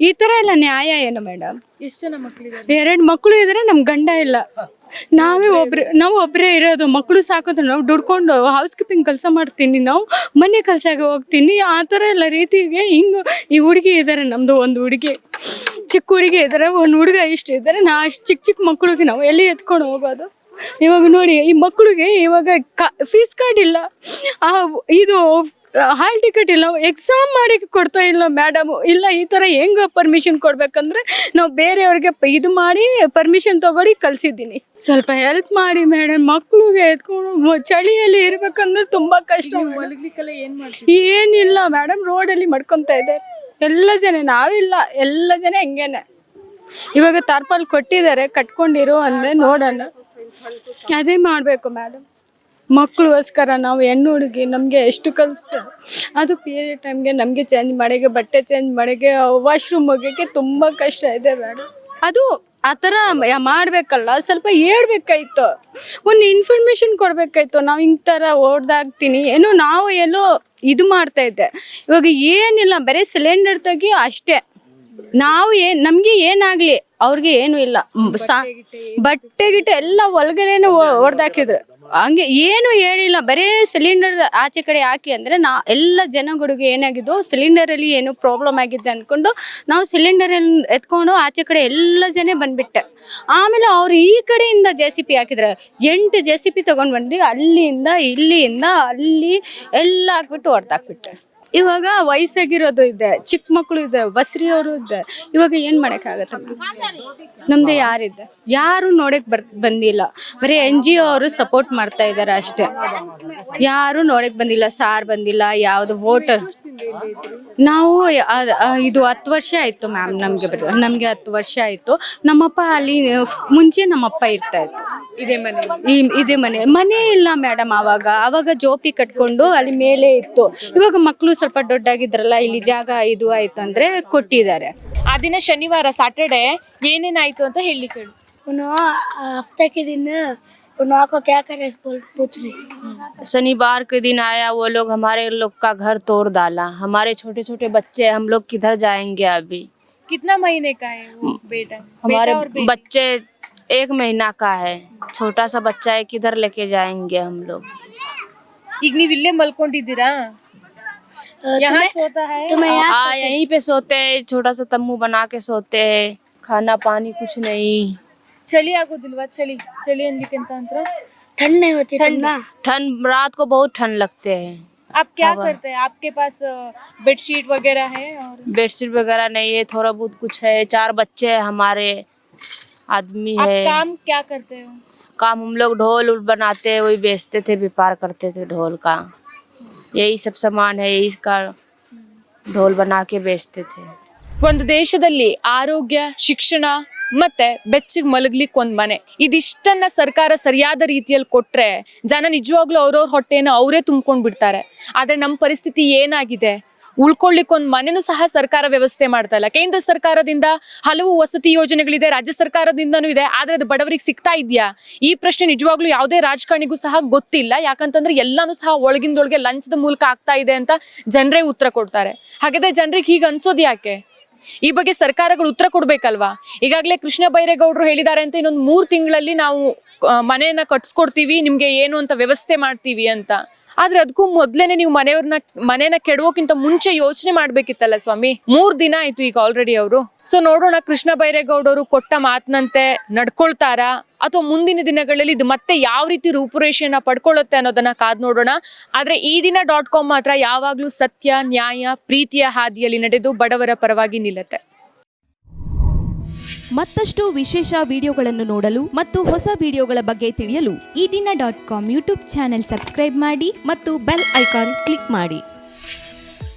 ಈ ತರ ಎಲ್ಲ ನ್ಯಾಯ ಏನು ಮೇಡಮ್ ಎಷ್ಟು ಜನ ಮಕ್ಕಳಿದ್ದಾರೆ ಎರಡು ಮಕ್ಕಳು ಇದ್ರೆ ನಮ್ ಗಂಡ ಇಲ್ಲ. ನಾವೇ ಒಬ್ರು ನಾವು ಒಬ್ಬರೇ ಇರೋದು. ಮಕ್ಕಳು ಸಾಕೋದು ನಾವು ದುಡ್ಕೊಂಡು ಹೌಸ್ ಕೀಪಿಂಗ್ ಕೆಲಸ ಮಾಡ್ತೀನಿ. ನಾವು ಮನೆ ಕೆಲಸಕ್ಕೆ ಹೋಗ್ತೀನಿ. ಆ ಥರ ಎಲ್ಲ ರೀತಿಗೆ ಹಿಂಗೆ ಈ ಹುಡುಗಿ ಇದ್ದಾರೆ ನಮ್ಮದು ಒಂದು ಹುಡುಗಿ. ಚಿಕ್ಕ ಹುಡುಗಿ ಇದ್ದಾರೆ ಒಂದು ಹುಡುಗ ಇಷ್ಟು ಇದ್ದಾರೆ ನಾ ಅಷ್ಟು ಚಿಕ್ಕ ಚಿಕ್ಕ ಮಕ್ಕಳಿಗೆ ನಾವು ಎಲ್ಲಿ ಎತ್ಕೊಂಡು ಹೋಗೋದು? ಇವಾಗ ನೋಡಿ ಈ ಮಕ್ಕಳಿಗೆ ಇವಾಗ ಫೀಸ್ ಕಾರ್ಡ್ ಇಲ್ಲ. ಆ, ಇದು ಹಾಲ್ ಟಿಕೆಟ್ ಇಲ್ಲ ಎಕ್ಸಾಮ್ ಮಾಡಿ ಕೊಡ್ತಾ ಇಲ್ಲ ಮೇಡಮ್ ಇಲ್ಲ ಈ ಥರ ಹೆಂಗೆ ಪರ್ಮಿಷನ್ ಕೊಡ್ಬೇಕಂದ್ರೆ ನಾವು ಬೇರೆಯವ್ರಿಗೆ ಇದು ಮಾಡಿ ಪರ್ಮಿಷನ್ ತಗೊಳ್ಳಿ ಕಲ್ಸಿದ್ದೀನಿ ಸ್ವಲ್ಪ ಹೆಲ್ಪ್ ಮಾಡಿ ಮೇಡಮ್ ಮಕ್ಳಿಗೆ ಎತ್ಕೊಂಡು ಚಳಿಯಲ್ಲಿ ಇರ್ಬೇಕಂದ್ರೆ ತುಂಬಾ ಕಷ್ಟ ಏನಿಲ್ಲ ಮೇಡಮ್ ರೋಡಲ್ಲಿ ಮಡ್ಕೊತಾ ಇದೆ. ಎಲ್ಲ ಜನ ನಾವಿಲ್ಲ ಎಲ್ಲ ಜನ ಹೆಂಗೇನೆ. ಇವಾಗ ತಾರ್ಪಾಲ್ ಕೊಟ್ಟಿದ್ದಾರೆ ಕಟ್ಕೊಂಡಿರು ಅಂದ್ರೆ ನೋಡೋಣ. ಅದೇ ಮಾಡಬೇಕು ಮೇಡಮ್ ಮಕ್ಕಳಿಗೋಸ್ಕರ ನಾವು ಹೆಣ್ಣು ಹುಡುಗಿ ನಮಗೆ ಎಷ್ಟು ಕಲಿಸ್ತು ಅದು ಪೀರಿಯಡ್ ಟೈಮ್ಗೆ ನಮಗೆ ಚೇಂಜ್ ಮಾಡೋಕ್ಕೆ ಬಟ್ಟೆ ಚೇಂಜ್ ಮಾಡೋಕ್ಕೆ ವಾಶ್ರೂಮ್ ಹೋಗೋಕ್ಕೆ ತುಂಬ ಕಷ್ಟ ಇದೆ ಮೇಡಮ್ ಅದು ಆ ಥರ ಮಾಡಬೇಕಲ್ಲ ಸ್ವಲ್ಪ ಹೇಳ್ಬೇಕಾಯ್ತು. ಒಂದು ಇನ್ಫಾರ್ಮೇಷನ್ ಕೊಡಬೇಕಾಯ್ತು ನಾವು ಹಿಂಗೆ ಥರ ಓಡ್ದಾಗ್ತೀನಿ ಏನೋ ನಾವು ಎಲ್ಲೋ ಇದು ಮಾಡ್ತಾ ಇದ್ದೆ. ಇವಾಗ ಏನಿಲ್ಲ ಬರೀ ಸಿಲಿಂಡರ್ ತೆಗಿ ಅಷ್ಟೇ. ನಾವು ಏನ್ ನಮಗೆ ಏನಾಗ್ಲಿ ಅವ್ರಿಗೆ ಏನು ಇಲ್ಲ. ಬಟ್ಟೆ ಗಿಟ್ಟೆ ಎಲ್ಲ ಒಳಗಡೆನೆ ಹೊಡೆದಾಕಿದ್ರು ಹಂಗೆ ಏನು ಹೇಳಿಲ್ಲ, ಬರೇ ಸಿಲಿಂಡರ್ ಆಚೆ ಕಡೆ ಹಾಕಿ ಅಂದರೆ ನಾ ಎಲ್ಲ ಜನಗಳಿಗೆ ಏನಾಗಿದ್ದು ಸಿಲಿಂಡರಲ್ಲಿ ಏನು ಪ್ರಾಬ್ಲಮ್ ಆಗಿದೆ ಅಂದ್ಕೊಂಡು ನಾವು ಸಿಲಿಂಡರ್ ಎತ್ಕೊಂಡು ಆಚೆ ಕಡೆ ಎಲ್ಲ ಜನ ಬಂದ್ಬಿಟ್ಟೆ. ಆಮೇಲೆ ಅವ್ರು ಈ ಕಡೆಯಿಂದ ಜೆ ಸಿ ಪಿ ಹಾಕಿದ್ರೆ ಎಂಟು ಜೆ ಸಿ ಪಿ ತೊಗೊಂಡು ಬಂದು ಅಲ್ಲಿಂದ ಇಲ್ಲಿಯಿಂದ ಅಲ್ಲಿ ಎಲ್ಲ ಹಾಕ್ಬಿಟ್ಟು ಹೊಡೆದಾಕ್ಬಿಟ್ಟೆ ಇವಾಗ ವಯಸ್ಸಾಗಿರೋದು ಇದೆ, ಚಿಕ್ಕ ಮಕ್ಕಳು ಇದೆ, ಬಸ್ರಿಯವರು ಇದೆ. ಇವಾಗ ಏನ್ ಮಾಡಕ್ಕಾಗತ್ತೆ ನಮ್ದು ಯಾರಿದೆ? ಯಾರು ನೋಡಕ್ ಬರ್, ಬಂದಿಲ್ಲ. ಬರೀ ಎನ್ ಜಿ ಒ ಅವರು ಸಪೋರ್ಟ್ ಮಾಡ್ತಾ ಇದ್ದಾರೆ ಅಷ್ಟೇ. ಯಾರು ನೋಡಕ್ ಬಂದಿಲ್ಲ, ಸಾರ್ ಬಂದಿಲ್ಲ, ಯಾವ್ದು ವೋಟರ್ ನಾವು ಇದು ಹತ್ತು ವರ್ಷ ಆಯಿತು ಮ್ಯಾಮ್ ನಮಗೆ ನಮಗೆ ಹತ್ತು ವರ್ಷ ಆಯ್ತು. ನಮ್ಮಪ್ಪ ಅಲ್ಲಿ ಮುಂಚೆ ನಮ್ಮಪ್ಪ ಇರ್ತಾ ಇತ್ತು ಇದೇ ಮನೆ. ಈ ಮನೆ. ಮನೆ ಇಲ್ಲ ಮೇಡಮ್ ಆವಾಗ. ಆವಾಗ ಜೋಪಿ ಕಟ್ಕೊಂಡು ಅಲ್ಲಿ ಮೇಲೆ ಇತ್ತು. ಇವಾಗ ಮಕ್ಕಳು ಸ್ವಲ್ಪ ದೊಡ್ಡ ಆಗಿದ್ರಲ್ಲ ಇಲ್ಲಿ ಜಾಗ ಇದು ಆಯ್ತು ಅಂದ್ರೆ ಕೊಟ್ಟಿದ್ದಾರೆ. ಆ ದಿನ ಶನಿವಾರ ಸಾಟರ್ಡೆ ಏನೇನಾಯಿತು ಅಂತ ಹೇಳಿ. ಕೇಳಿ ಹಪ್ತಕ್ಕೆ ದಿನ को क्या करे पूछ रही शनिवार के दिन आया वो लोग हमारे लोग का घर तोड़ डाला। हमारे छोटे छोटे बच्चे हम लोग किधर जाएँगे अभी? कितना महीने का है वो हम्म, बेटा? हमारे बेटा? बच्चे एक महीना का है। छोटा सा बच्चा है किधर लेके जाएँगे हम लोग? इग्निविल्ले मलकोंडिदिरा यहाँ सोता है। यहाँ यहीं पे सोते हैं छोटा सा तम्बू बना के सोते हैं। खाना पानी कुछ नहीं। ಚಳಿ ಆಗೋದಿಲ್ವಾ ಚಳಿ ಚಳಿ ಅನ್ಲಿಕ್ಕೆ ಅಂತ ಅಂತರ ठंड नहीं होती ठंडा ठंड रात को बहुत ठंड लगते हैं आप क्या करते हैं आपके पास बेडशीट वगैरह है और बेडशीट वगैरह नहीं है थोड़ा बहुत कुछ है चार बच्चे हैं हमारे आदमी आप है काम क्या करते हो काम हम लोग ढोल उल बनाते हैं वही बेचते थे व्यापार करते थे ढोल का यही सब सामान है यही का ढोल बना के बेचते थे ಒಂದು ದೇಶದಲ್ಲಿ ಆರೋಗ್ಯ, ಶಿಕ್ಷಣ ಮತ್ತೆ ಬೆಚ್ಚಿಗೆ ಮಲಗ್ಲಿಕ್ಕೆ ಒಂದ್ ಮನೆ. ಇದಿಷ್ಟನ್ನ ಸರ್ಕಾರ ಸರಿಯಾದ ರೀತಿಯಲ್ಲಿ ಕೊಟ್ರೆ ಜನ ನಿಜವಾಗ್ಲೂ ಅವ್ರವ್ರ ಹೊಟ್ಟೆಯನ್ನು ಅವರೇ ತುಂಬ್ಕೊಂಡ್ ಬಿಡ್ತಾರೆ. ಆದ್ರೆ ನಮ್ಮ ಪರಿಸ್ಥಿತಿ ಏನಾಗಿದೆ? ಉಳ್ಕೊಳ್ಳಿಕ್ಕೆ ಒಂದ್ ಮನೆನೂ ಸಹ ಸರ್ಕಾರ ವ್ಯವಸ್ಥೆ ಮಾಡ್ತಾ ಇಲ್ಲ. ಕೇಂದ್ರ ಸರ್ಕಾರದಿಂದ ಹಲವು ವಸತಿ ಯೋಜನೆಗಳಿದೆ, ರಾಜ್ಯ ಸರ್ಕಾರದಿಂದನೂ ಇದೆ, ಆದ್ರೆ ಅದು ಬಡವರಿಗೆ ಸಿಗ್ತಾ ಇದೆಯಾ? ಈ ಪ್ರಶ್ನೆ ನಿಜವಾಗ್ಲೂ ಯಾವುದೇ ರಾಜಕಾರಣಿಗೂ ಸಹ ಗೊತ್ತಿಲ್ಲ. ಯಾಕಂತಂದ್ರೆ ಎಲ್ಲಾನು ಸಹ ಒಳಗಿಂದೊಳಗೆ ಲಂಚದ ಮೂಲಕ ಆಗ್ತಾ ಇದೆ ಅಂತ ಜನರೇ ಉತ್ತರ ಕೊಡ್ತಾರೆ. ಹಾಗಾದ್ರೆ ಜನರಿಗೆ ಹೀಗೆ ಅನ್ಸೋದು ಯಾಕೆ? ಈ ಬಗ್ಗೆ ಸರ್ಕಾರಗಳು ಉತ್ತರ ಕೊಡ್ಬೇಕಲ್ವಾ? ಈಗಾಗಲೇ ಕೃಷ್ಣ ಬೈರೇಗೌಡರು ಹೇಳಿದ್ದಾರೆ ಅಂತ ಇನ್ನೊಂದು ಮೂರು ತಿಂಗಳಲ್ಲಿ ನಾವು ಮನೆಯನ್ನ ಕಟ್ಸ್ಕೊಡ್ತೀವಿ, ನಿಮ್ಗೆ ಏನು ಅಂತ ವ್ಯವಸ್ಥೆ ಮಾಡ್ತೀವಿ ಅಂತ. ಆದ್ರೆ ಅದಕ್ಕೂ ಮೊದ್ಲೇನೆ ನೀವು ಮನೆಯವ್ರನ್ನ ಮನೇನ ಕೆಡವೋಕ್ಕಿಂತ ಮುಂಚೆ ಯೋಚನೆ ಮಾಡ್ಬೇಕಿತ್ತಲ್ಲ ಸ್ವಾಮಿ? ಮೂರ್ ದಿನ ಆಯ್ತು ಈಗ ಆಲ್ರೆಡಿ ಅವರು. ಸೊ ನೋಡೋಣ, ಕೃಷ್ಣ ಬೈರೇಗೌಡರು ಕೊಟ್ಟ ಮಾತಿನಂತೆ ನಡ್ಕೊಳ್ತಾರಾ? ಅಥವಾ ಮುಂದಿನ ದಿನಗಳಲ್ಲಿ ಇದು ಮತ್ತೆ ಯಾವ ರೀತಿ ರೂಪುರೇಷೆಯನ್ನ ಪಡ್ಕೊಳ್ಳುತ್ತೆ ಅನ್ನೋದನ್ನ ಕಾದ್ ನೋಡೋಣ. ಆದ್ರೆ ಈ ದಿನ ಡಾಟ್ ಕಾಮ್ ಮಾತ್ರ ಯಾವಾಗ್ಲೂ ಸತ್ಯ, ನ್ಯಾಯ, ಪ್ರೀತಿಯ ಹಾದಿಯಲ್ಲಿ ನಡೆದು ಬಡವರ ಪರವಾಗಿ ನಿಲ್ಲುತ್ತೆ. ಮತ್ತಷ್ಟು ವಿಶೇಷ ವಿಡಿಯೋಗಳನ್ನು ನೋಡಲು ಮತ್ತು ಹೊಸ ವಿಡಿಯೋಗಳ ಬಗ್ಗೆ ತಿಳಿಯಲು Ee Dina dot com YouTube channel subscribe ಮಾಡಿ ಮತ್ತು ಬೆಲ್ ಐಕಾನ್ ಕ್ಲಿಕ್ ಮಾಡಿ.